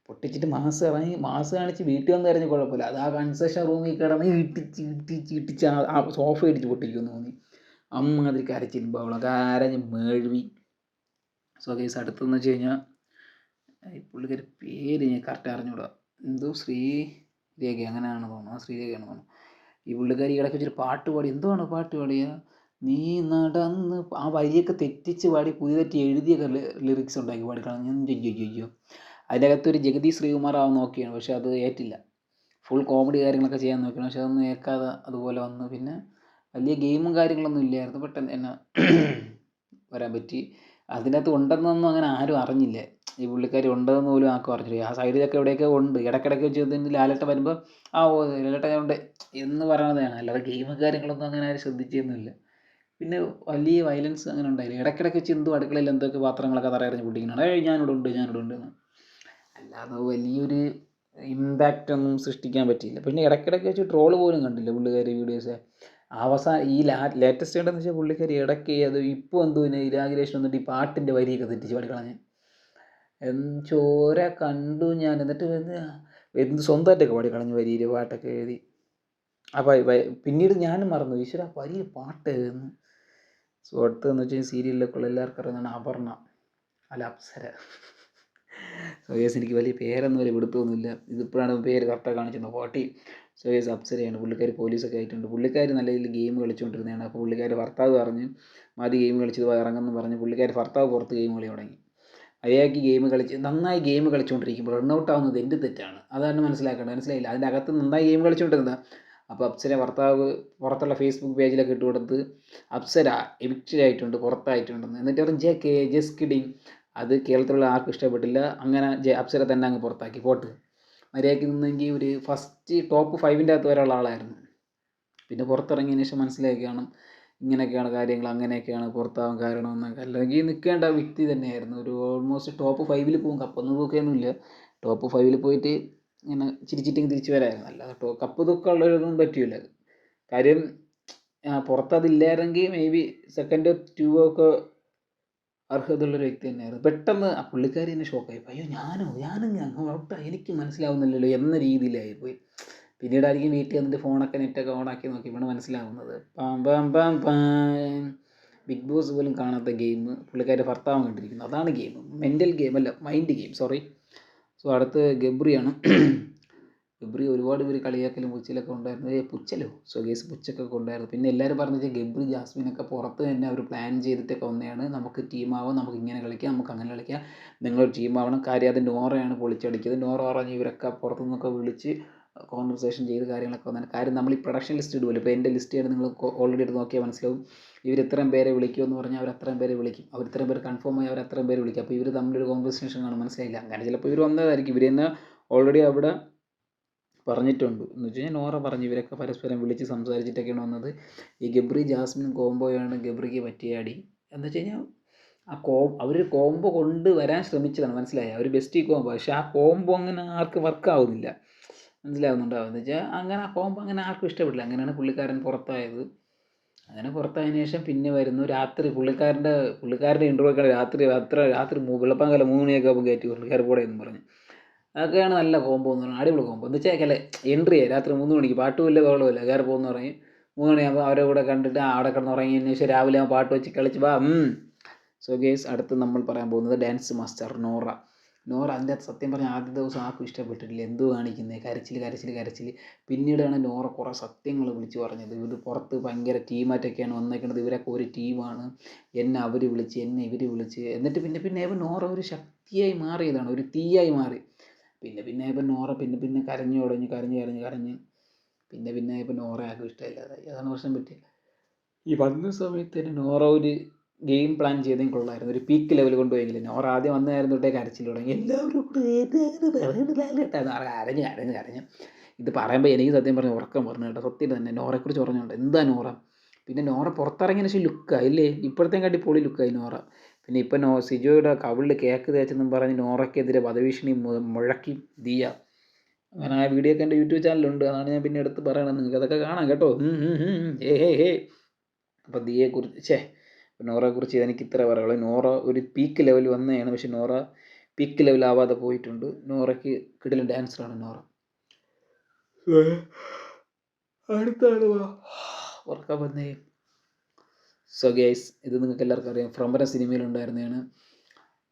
പൊട്ടിച്ചിട്ട് മാസ് ഇറങ്ങി മാസ് കാണിച്ച് വീട്ടിൽ വന്ന് കരഞ്ഞ കുഴപ്പമില്ല. അത് ആ കൺസെഷൻ റൂമിൽ കിടന്ന് ഇട്ടിച്ച് ഇട്ടിച്ച് ഇട്ടിച്ച് ആ സോഫ ഇടിച്ച് പൊട്ടിക്കുമെന്ന് തോന്നി. അമ്മാതിരി കരച്ചിരുമ്പോൾ ബഹളം കരഞ്ഞ് മേഴ്വി. സോ കേസ് അടുത്തെന്ന് വെച്ച് കഴിഞ്ഞാൽ ഈ പുള്ളിക്കാരി പേര് ഞാൻ കറക്റ്റ് അറിഞ്ഞൂടാ. എന്തോ ശ്രീ ശ്രീരേഖ അങ്ങനെയാണ് തോന്നുന്നു. ആ ശ്രീരേഖയാണ് തോന്നുന്നു. ഈ പുള്ളിക്കാരി ഇടയ്ക്ക് വെച്ചൊരു പാട്ട് പാടി. എന്തുവാണ് പാട്ട് പാടിയ? നീ നടന്ന് ആ വരിയൊക്കെ തെറ്റിച്ച് പാടി പുതിയതായിട്ട് എഴുതിയൊക്കെ ലിറിക്സ് ഉണ്ടാക്കി പാടിക്കളഞ്ഞു അയ്യോ. അതിന്റെ ഒരു ജഗതി ശ്രീകുമാർ ആവാൻ നോക്കിയാണ് പക്ഷേ അത് ഏറ്റില്ല. ഫുൾ കോമഡി കാര്യങ്ങളൊക്കെ ചെയ്യാൻ നോക്കിയാണ് പക്ഷേ അതൊന്നും ഏൽക്കാതെ അതുപോലെ വന്നു. പിന്നെ വലിയ ഗെയിമും കാര്യങ്ങളൊന്നും ഇല്ലായിരുന്നു പെട്ടെന്ന് എന്നെ വരാൻ പറ്റി. അതിനകത്ത് ഉണ്ടെന്നൊന്നും അങ്ങനെ ആരും അറിഞ്ഞില്ല. ഈ പുള്ളിക്കാരി ഉണ്ടെന്ന് പോലും ആർക്കും അറിഞ്ഞില്ല. ആ സൈഡിലൊക്കെ എവിടെയൊക്കെ ഉണ്ട് ഇടയ്ക്കിടയ്ക്ക് വെച്ച് ലാലേട്ടൻ വരുമ്പോൾ ആ ഓ ലാലേട്ടൻ ഉണ്ട് എന്ന് പറയണതാണ്. അല്ലാതെ ഗെയിമും കാര്യങ്ങളൊന്നും അങ്ങനെ ആരും ശ്രദ്ധിച്ചൊന്നുമില്ല. പിന്നെ വലിയ വയലൻസ് അങ്ങനെ ഉണ്ടായില്ല. ഇടയ്ക്കിടയ്ക്ക് വെച്ച് എന്തോ അടുക്കളയിൽ എന്തൊക്കെ പാത്രങ്ങളൊക്കെ തറയറിഞ്ഞ് പൊട്ടിക്കുന്നുണ്ട്. ഏയ് ഞാനിവിടെ ഉണ്ട് ഞാനിവിടെ ഉണ്ട് എന്ന്. അല്ലാതെ വലിയൊരു ഇമ്പാക്റ്റ് ഒന്നും സൃഷ്ടിക്കാൻ പറ്റിയില്ല. പിന്നെ ഇടയ്ക്കിടയ്ക്ക് വെച്ച് ട്രോൾ പോലും കണ്ടില്ല പുള്ളിക്കാരി വീഡിയോസ് അവസാനം ഈ ലാ ലേറ്റസ്റ്റ് കണ്ടെന്ന് വെച്ചാൽ പുള്ളിക്കാരി ഇടയ്ക്ക് അത് ഇപ്പോൾ എന്തോ പിന്നെ ഇരാഗിലേഷൻ വന്നിട്ട് ഈ പാട്ടിന്റെ വരിയൊക്കെ തെറ്റിച്ച് പാടിക്കളഞ്ഞ്. ചോര കണ്ടു ഞാൻ. എന്നിട്ട് എന്ത് സ്വന്തമായിട്ടൊക്കെ പാടിക്കളഞ്ഞു വരിയിൽ പാട്ടൊക്കെ എഴുതി. അപ്പോൾ പിന്നീട് ഞാനും മറന്നു. ഈശ്വര വലിയ പാട്ട് എന്ന് സോ അടുത്തതെന്ന് വെച്ചാൽ സീരിയലിലൊക്കെ ഉള്ള എല്ലാവർക്കും അറിയുന്നതാണ് അപർണ. അല്ല അപ്സര. സോ യെസ് എനിക്ക് വലിയ പേരൊന്നും വലിയ പിടുത്തമൊന്നുമില്ല ഇതിപ്പോഴാണ് പേര് കറക്റ്റായി കാണിച്ചിരുന്നത് ഫോർട്ടി സോ യെസ് അപ്സരയാണ് പുള്ളിക്കാർ പോലീസൊക്കെ ആയിട്ടുണ്ട്. പുള്ളിക്കാർ നല്ല രീതിയിൽ ഗെയിം കളിച്ചുകൊണ്ടിരുന്നതാണ്. അപ്പോൾ പുള്ളിക്കാർ ഭർത്താവ് പറഞ്ഞ് മതി ഗെയിം കളിച്ചത് ഇറങ്ങുമെന്ന് പറഞ്ഞ് പുള്ളിക്കാർ ഭർത്താവ് പുറത്ത് ഗെയിം കളി തുടങ്ങി. അയാൾക്ക് ഗെയിം കളിച്ച് നന്നായി ഗെയിം കളിച്ചുകൊണ്ടിരിക്കുമ്പോൾ റൺ ഔട്ട് ആവുന്നത് എന്റെ തെറ്റാണ്? അതാണ് മനസ്സിലാക്കേണ്ടത്. മനസ്സിലായില്ല? അതിന്റെ അകത്ത് നന്നായി ഗെയിം കളിച്ചുകൊണ്ടിരുന്ന അപ്പോൾ അപ്സര ഭർത്താവ് പുറത്തുള്ള ഫേസ്ബുക്ക് പേജിലൊക്കെ ഇട്ട് കൊടുത്ത് അപ്സര എവിക്റ്റഡ് ആയിട്ടുണ്ട് പുറത്തായിട്ടുണ്ടെന്ന് എന്നിട്ട് പറഞ്ഞു ജെ കെ ജസ്റ്റ് കിഡിങ് അത് കേരളത്തിലുള്ള ആർക്കും ഇഷ്ടപ്പെട്ടില്ല. അങ്ങനെ ജെ അപ്സര തന്നെ അങ്ങ് പുറത്താക്കി. പോട്ട്. മര്യാദയ്ക്ക് നിന്നെങ്കിൽ ഒരു ഫസ്റ്റ് ടോപ്പ് ഫൈവിന്റെ അകത്ത് വരെയുള്ള ആളായിരുന്നു. പിന്നെ പുറത്തിറങ്ങിയതിന് ശേഷം മനസ്സിലാക്കിയാണ് ഇങ്ങനെയൊക്കെയാണ് കാര്യങ്ങൾ അങ്ങനെയൊക്കെയാണ് പുറത്താവാൻ കാരണം എന്നൊക്കെ. അല്ലെങ്കിൽ നിൽക്കേണ്ട വ്യക്തി തന്നെയായിരുന്നു. ഒരു ഓൾമോസ്റ്റ് ടോപ്പ് ഫൈവിൽ പോകും കപ്പൊന്നും തൂക്കുകയൊന്നുമില്ല ടോപ്പ് ഫൈവിൽ പോയിട്ട് ഇങ്ങനെ ചിരിച്ചിട്ട് തിരിച്ച് വരായിരുന്നു. അല്ലാതെ ടോ കപ്പ് തൂക്കമുള്ളവരൊന്നും പറ്റില്ല. കാര്യം പുറത്തതില്ലായിരുന്നെങ്കിൽ മേ ബി സെക്കൻഡോ ടൂവോ ഒക്കെ അർഹതയുള്ളൊരു വ്യക്തി തന്നെയായിരുന്നു. പെട്ടെന്ന് ആ പുള്ളിക്കാരി തന്നെ ഷോക്കായി അയ്യോ ഞാനോ? ഞാനും ഞാൻ ഔട്ടാ എനിക്ക് മനസ്സിലാവുന്നില്ലല്ലോ എന്ന രീതിയിലായി പോയി. പിന്നീടായിരിക്കും വീട്ടിൽ വന്നിട്ട് ഫോണൊക്കെ നെറ്റൊക്കെ ഓണാക്കി ഇവിടെ മനസ്സിലാവുന്നത്. പാം പാം പാം പാം. ബിഗ് ബോസ് പോലും കാണാത്ത ഗെയിം പുള്ളിക്കാരുടെ ഭർത്താവ് കണ്ടിരിക്കുന്നു. അതാണ് ഗെയിം മെന്റൽ ഗെയിം അല്ല മൈൻഡ് ഗെയിം സോറി സോ അടുത്ത് ഗബ്രിയാണ്. ഗബ്രി ഒരുപാട് പേര് കളിയാക്കലും പുച്ചിലൊക്കെ ഉണ്ടായിരുന്നു. ഏ പുച്ചലോ സോ ഗേസ് പുച്ചൊക്കെ ഉണ്ടായിരുന്നു പിന്നെ എല്ലാവരും പറഞ്ഞത് ഗബ്രി ജാസ്മിനൊക്കെ പുറത്ത് തന്നെ അവർ പ്ലാൻ ചെയ്തിട്ടൊക്കെ വന്നതാണ്. നമുക്ക് ടീമാവാം നമുക്ക് ഇങ്ങനെ കളിക്കാം നമുക്ക് അങ്ങനെ കളിക്കാം. നിങ്ങൾ ടീമാവണം കാര്യം അത് നോറയാണ് പൊളിച്ചടിച്ചത്. നോറ പറഞ്ഞ് ഇവരൊക്കെ പുറത്തു നിന്നൊക്കെ വിളിച്ച് കോൺവെർസേഷൻ ചെയ്ത് കാര്യങ്ങളൊക്കെ വന്നതാണ്. കാര്യം നമ്മൾ ഈ പ്രൊഡക്ഷൻ ലിസ്റ്റ് ഇടുമല്ലോ ഇപ്പോൾ എന്റെ ലിസ്റ്റ് ആണ് നിങ്ങൾ ഓൾറെഡി എടുത്ത് നോക്കിയാൽ മനസ്സിലാവും. ഇവർ ഇത്രയും പേരെ വിളിക്കുമെന്ന് പറഞ്ഞാൽ അവർ അത്രയും പേരെ വിളിക്കും. അവർ ഇത്രയും പേര് കൺഫേം ആയി അവർ അത്രയും പേര് വിളിക്കും. അപ്പോൾ ഇവർ തമ്മിലൊരു കോൺവെർസേഷൻ കാണും. മനസ്സിലായില്ല? അങ്ങനെ ചിലപ്പോൾ ഇവർ വന്നതായിരിക്കും. ഇവർ തന്നെ ഓൾറെഡി അവിടെ പറഞ്ഞിട്ടുണ്ട്. എന്ന് വെച്ച് കഴിഞ്ഞാൽ നോറ പറഞ്ഞു ഇവരൊക്കെ പരസ്പരം വിളിച്ച് സംസാരിച്ചിട്ടൊക്കെയാണ് വന്നത്. ഈ ഗബ്രി ജാസ്മിൻ കോംബോയാണ് ഗബ്രിക്ക് പറ്റിയ അടി. എന്ന് വെച്ച് കഴിഞ്ഞാൽ ആ കോ അവർ കോംബോ കൊണ്ടുവരാൻ ശ്രമിച്ചതാണ്. മനസ്സിലായി? അവർ ബെസ്റ്റ് ഈ കോംബോ. പക്ഷേ ആ കോംബോ അങ്ങനെ ആർക്ക് വർക്കാവുന്നില്ല മനസ്സിലാവുന്നുണ്ടാവും. എന്ന് വെച്ചാൽ അങ്ങനെ ആ കോംബോ അങ്ങനെ ആർക്കും ഇഷ്ടപ്പെട്ടില്ല. അങ്ങനെയാണ് പുള്ളിക്കാരൻ പുറത്തായത്. അങ്ങനെ പുറത്തായതിനു ശേഷം പിന്നെ വരുന്നു രാത്രി. പുള്ളിക്കാരന്റെ പുള്ളിക്കാരന്റെ ഇന്റർവ്യൂ ഒക്കെ രാത്രി അത്ര രാത്രി വെളുപ്പാങ്കാലം മൂന്ന് മണിയൊക്കെ ആകുമ്പോൾ കയറ്റി പുള്ളിക്കാർ പോടെ എന്ന് പറഞ്ഞു. അതൊക്കെയാണ് നല്ല കോംബോ എന്ന് പറഞ്ഞാൽ അടിപൊളി കോംബോ എന്ന് വെച്ചാൽ എൻട്രി രാത്രി മൂന്ന് മണിക്ക് പാട്ടുമില്ല ബഹളമില്ല കയറി പോകുന്ന പറയും. മൂന്ന് മണിയാകുമ്പോൾ അവരെ കൂടെ കണ്ടിട്ട് അവിടെ കിടന്ന് ഉറങ്ങിയതിന് ശേഷം രാവിലെ ആ പാട്ട് വെച്ച് കളിച്ച് വാ സോ ഗേസ് അടുത്ത് നമ്മൾ പറയാൻ പോകുന്നത് ഡാൻസ് മാസ്റ്റർ നോറ. നോറ അതിന്റെ സത്യം പറഞ്ഞാൽ ആദ്യ ദിവസം ആർക്കും ഇഷ്ടപ്പെട്ടിട്ടില്ല. എന്തോ കാണിക്കുന്നത് കരച്ചിൽ കരച്ചിൽ കരച്ചിൽ പിന്നീടാണ് നോറ കുറേ സത്യങ്ങൾ വിളിച്ചു പറഞ്ഞത്. ഇവർ പുറത്ത് ഭയങ്കര ടീമായിട്ടൊക്കെയാണ് വന്നേക്കുന്നത് ഇവരൊക്കെ ഒരു ടീമാണ് എന്നെ അവർ വിളിച്ച് എന്നെ ഇവർ വിളിച്ച്. എന്നിട്ട് പിന്നെ പിന്നെ നോറ ഒരു ശക്തിയായി മാറിയതാണ്. ഒരു തീയായി മാറി. പിന്നെ പിന്നെ ഇപ്പം നോറ പിന്നെ പിന്നെ കരഞ്ഞു തുടങ്ങി കരഞ്ഞു കരഞ്ഞു കരഞ്ഞ്. പിന്നെ പിന്നെ ഇപ്പം നോറ ആർക്കും ഇഷ്ടമില്ലാതായി അതാണ് പ്രശ്നം പറ്റിയത് ഈ വന്ന സമയത്ത് തന്നെ നോറ ഒരു ഗെയിം പ്ലാൻ ചെയ്തെങ്കിൽ കൊള്ളായിരുന്നു. ഒരു പീക്ക് ലെവൽ കൊണ്ടുപോയെങ്കിൽ നോറ ആദ്യം വന്നായിരുന്നു തൊട്ടേ കരച്ചിൽ തുടങ്ങി. എല്ലാവരും കരഞ്ഞ് കരഞ്ഞ് കരഞ്ഞ്. ഇത് പറയുമ്പോൾ എനിക്ക് സത്യം പറഞ്ഞു ഉറക്കം പറഞ്ഞു കേട്ടോ. സത്യം തന്നെ. നോറയെക്കുറിച്ച് പറഞ്ഞുകൊണ്ട് എന്താ നോറ? പിന്നെ നോറ പുറത്തിറങ്ങിയതിന് ശേഷം ലുക്കായി അല്ലേ ഇപ്പോഴത്തെ കാട്ടി പൊളി ലുക്കായി നോറ. പിന്നെ ഇപ്പം നോ സിജോയുടെ കവിളിൽ കേക്ക് തേച്ചെന്നും പറഞ്ഞ് നോറയ്ക്കെതിരെ വധഭീഷണി മുഴക്കി ദിയ. അങ്ങനെ ആ വീഡിയോ ഒക്കെ എന്റെ യൂട്യൂബ് ചാനലുണ്ട് അതാണ് ഞാൻ പിന്നെ എടുത്ത് പറയണത്. നിങ്ങൾക്ക് അതൊക്കെ കാണാം കേട്ടോ. ഏ ഹേ ഹേ അപ്പോൾ ദിയെക്കുറിച്ച് ഛേ. നോറയെക്കുറിച്ച് എനിക്ക് ഇത്ര പറയുള്ളൂ നോറ ഒരു പീക്ക് ലെവൽ വന്നതാണ്. പക്ഷെ നോറ പീക്ക് ലെവൽ ആവാതെ പോയിട്ടുണ്ട്. നോറയ്ക്ക് കിടലും ഡാൻസറാണ് നോറ. അടുത്താണ് വാ. ഉറക്കം വന്നേ. സോ ഗേസ് ഇത് നിങ്ങൾക്ക് എല്ലാവർക്കും അറിയാം. ഫ്രംബര സിനിമയിലുണ്ടായിരുന്നതാണ്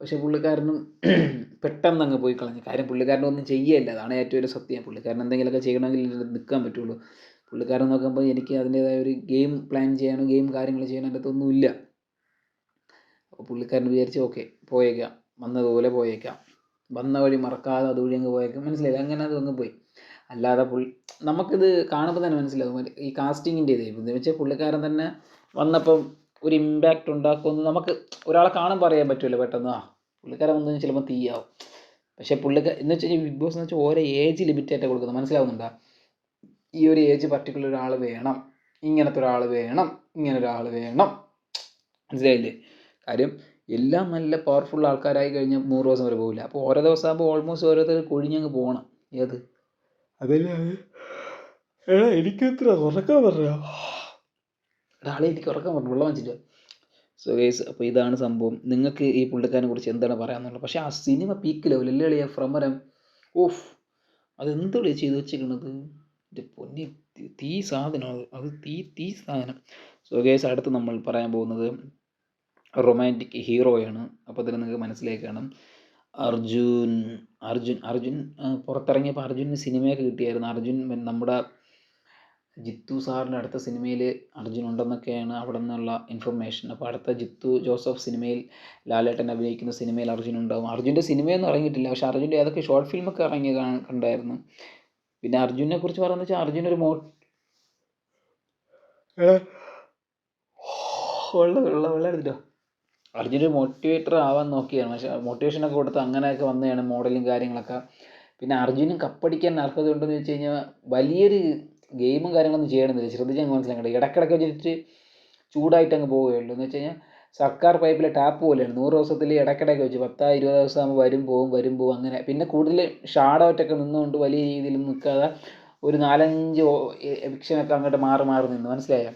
പക്ഷെ പുള്ളിക്കാരനും <clears throat> പെട്ടെന്ന് അങ്ങ് പോയി കളഞ്ഞു. കാര്യം പുള്ളിക്കാരനൊന്നും ചെയ്യല്ല അതാണ് ഏറ്റവും ഒരു സത്യം. പുള്ളിക്കാരൻ എന്തെങ്കിലുമൊക്കെ ചെയ്യണമെങ്കിൽ നിൽക്കാൻ പറ്റുള്ളൂ. പുള്ളിക്കാരൻ നോക്കുമ്പോൾ എനിക്ക് അതിന്റേതായ ഒരു ഗെയിം പ്ലാൻ ചെയ്യാനോ ഗെയിം കാര്യങ്ങൾ ചെയ്യാനോ എന്റെ അടുത്തൊന്നുമില്ല അപ്പോൾ പുള്ളിക്കാരൻ വിചാരിച്ചു ഓക്കെ പോയേക്കാം. വന്നതുപോലെ പോയേക്കാം. വന്ന വഴി മറക്കാതെ അതുവഴി അങ്ങ് പോയേക്കാം. മനസ്സിലായില്ല അങ്ങനെ അത് അങ്ങ് പോയി. അല്ലാതെ പുള്ളി നമുക്കിത് കാണുമ്പോൾ തന്നെ മനസ്സിലാവും. ഈ കാസ്റ്റിങ്ങിന്റെ ഇത്. എന്ന് വെച്ചാൽ പുള്ളിക്കാരൻ തന്നെ വന്നപ്പം ഒരു ഇമ്പാക്റ്റ് ഉണ്ടാക്കുമെന്ന് നമുക്ക് ഒരാളെ കാണുമ്പോൾ അറിയാൻ പറ്റുമല്ലോ പെട്ടെന്ന്. ആ പുള്ളിക്കാരൻ വന്നു ചിലപ്പോൾ തീയാവും. പക്ഷേ പുള്ളിക്കാർ എന്ന് വെച്ച് കഴിഞ്ഞാൽ ബിഗ് ബോസ് എന്ന് വെച്ചാൽ ഓരോ ഏജ് ലിമിറ്റായിട്ട് കൊടുക്കുന്നത്. മനസ്സിലാവുന്നുണ്ടോ? ഈ ഒരു ഏജ് പർട്ടിക്കുലർ ഒരാൾ വേണം ഇങ്ങനത്തെ ഒരാൾ വേണം ഇങ്ങനെ ഒരാൾ വേണം. മനസ്സിലായില്ലേ? കാര്യം എല്ലാം നല്ല പവർഫുൾ ആൾക്കാരായി കഴിഞ്ഞാൽ നൂറ് ദിവസം വരെ പോകില്ല അപ്പോൾ ഓരോ ദിവസം ആകുമ്പോൾ ഓൾമോസ്റ്റ് ഓരോരുത്തർ കൊഴിഞ്ഞങ്ങ് പോകണം ഏത്? അതല്ലേ? എനിക്കെത്ര ഉറക്കാൻ പറയാ ഒരാളെ എനിക്ക് ഉറക്കം പറഞ്ഞു വെള്ളം വെച്ചിട്ട്. സോ ഗേസ് അപ്പോൾ ഇതാണ് സംഭവം. നിങ്ങൾക്ക് ഈ പുള്ളിക്കാരനെ കുറിച്ച് എന്താണ് പറയാമെന്നുള്ളത് പക്ഷേ ആ സിനിമ പീക്ക് ലെവൽ അല്ലേ കളിയാ ഭ്രമരം. ഓഫ് അതെന്ത് വിളി ചെയ്ത് വെച്ചിരിക്കണത്? എന്റെ പൊന്നി തീ സാധനം അത്. അത് തീ തീ സാധനം. സോ ഗേസ് അടുത്ത് നമ്മൾ പറയാൻ പോകുന്നത് റൊമാന്റിക് ഹീറോയാണ് അപ്പോൾ തന്നെ നിങ്ങൾക്ക് മനസ്സിലായി കാണും. അർജുൻ അർജുൻ അർജുൻ പുറത്തിറങ്ങിയപ്പോൾ അർജുന് സിനിമയൊക്കെ കിട്ടിയായിരുന്നു. അർജുൻ നമ്മുടെ ജിത്തു സാറിന്റെ അടുത്ത സിനിമയിൽ അർജുൻ ഉണ്ടെന്നൊക്കെയാണ് അവിടെ നിന്നുള്ള ഇൻഫർമേഷൻ അപ്പോൾ അടുത്ത ജിത്തു ജോസഫ് സിനിമയിൽ ലാലേട്ടൻ അഭിനയിക്കുന്ന സിനിമയിൽ അർജുൻ ഉണ്ടാവും. അർജുന്റെ സിനിമയൊന്നും ഇറങ്ങിയിട്ടില്ല. പക്ഷേ അർജുന്റെ ഏതൊക്കെ ഷോർട്ട് ഫിലിമൊക്കെ ഇറങ്ങി കണ്ടായിരുന്നു. പിന്നെ അർജുനെ കുറിച്ച് പറയുന്നത് വെച്ചാൽ അർജുൻ ഒരു മോ വെള്ളം വെള്ളം വെള്ളം എടുത്തിട്ടോ. അർജുൻ ഒരു മോട്ടിവേറ്റർ ആവാൻ നോക്കിയാണ്. പക്ഷേ മോട്ടിവേഷനൊക്കെ കൊടുത്ത് അങ്ങനെയൊക്കെ വന്നതാണ് മോഡലും കാര്യങ്ങളൊക്കെ. പിന്നെ അർജുനും കപ്പടിക്കാൻ അർഹത ഉണ്ടെന്ന് വെച്ച് കഴിഞ്ഞാൽ വലിയൊരു ഗെയിമും കാര്യങ്ങളൊന്നും ചെയ്യണമെന്നില്ല ശ്രദ്ധിച്ചാൽ അങ്ങ് മനസ്സിലാക്കണ്ട ഇടയ്ക്കിടയ്ക്ക് വെച്ചിട്ട് ചൂടായിട്ട് അങ്ങ് പോവുകയുള്ളൂ. എന്ന് വെച്ച് കഴിഞ്ഞാൽ സർക്കാർ പൈപ്പിലെ ടാപ്പ് പോലെയാണ്. നൂറ് ദിവസത്തിൽ ഇടയ്ക്കിടയ്ക്ക് വെച്ച് പത്താ ഇരുപത് ദിവസം ആകുമ്പോൾ വരും പോവും വരും പോവും അങ്ങനെ. പിന്നെ കൂടുതൽ ഷാഡോറ്റൊക്കെ നിന്നുകൊണ്ട് വലിയ രീതിയിൽ നിൽക്കാതെ ഒരു നാലഞ്ച് എവിക്ഷനൊക്കെ അങ്ങോട്ട് മാറി മാറി നിന്ന്. മനസ്സിലായോ?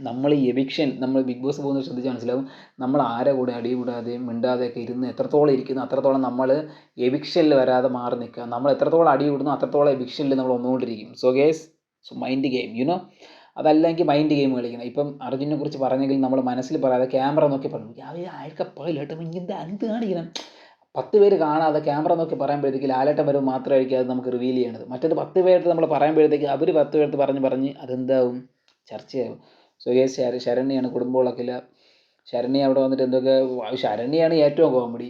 നമ്മൾ ഈ എവിക്ഷൻ നമ്മൾ ബിഗ് ബോസ് പോകുന്നത് ശ്രദ്ധിച്ചാൽ മനസ്സിലാവും നമ്മൾ ആരെ കൂടെ അടി കൂടാതെയും മിണ്ടാതെയൊക്കെ ഇരുന്ന് എത്രത്തോളം ഇരിക്കുന്നു അത്രത്തോളം നമ്മൾ എവിക്ഷനിൽ വരാതെ മാറി നിൽക്കുക. നമ്മൾ എത്രത്തോളം അടി കൂടുന്നു അത്രത്തോളം എവിക്ഷനിൽ നമ്മൾ വന്നുകൊണ്ടിരിക്കും. So guys so mind game you know അതല്ലെങ്കിൽ മൈൻഡ് ഗെയിം കളിക്കണം. ഇപ്പം അർജുനെ കുറിച്ച് പറഞ്ഞെങ്കിൽ നമ്മൾ മനസ്സിൽ പറയാതെ ക്യാമറ നോക്കി പറഞ്ഞു അയാൾക്ക് പകലോട്ട് ഇങ്ങനത്തെ എന്ത് കാണിക്കണം? പത്ത് പേര് കാണാതെ ക്യാമറ നോക്കി പറയുമ്പോഴത്തേക്ക് ലാലേട്ടം വരും മാത്രമായിരിക്കും അത് നമുക്ക് റിവീൽ ചെയ്യണത്. മറ്റേത് പത്ത് പേരെടുത്ത് നമ്മൾ പറയുമ്പോഴത്തേക്ക് അവർ പത്ത് പേരെടുത്ത് പറഞ്ഞ് പറഞ്ഞ് അതെന്താവും? ചർച്ചയാവും. സോ ഏ ശര ശരണ്യാണ് ഉളക്കില്ല ശരണ്യ അവിടെ വന്നിട്ട് എന്തൊക്കെ ശരണ്യാണ് ഏറ്റവും കോമഡി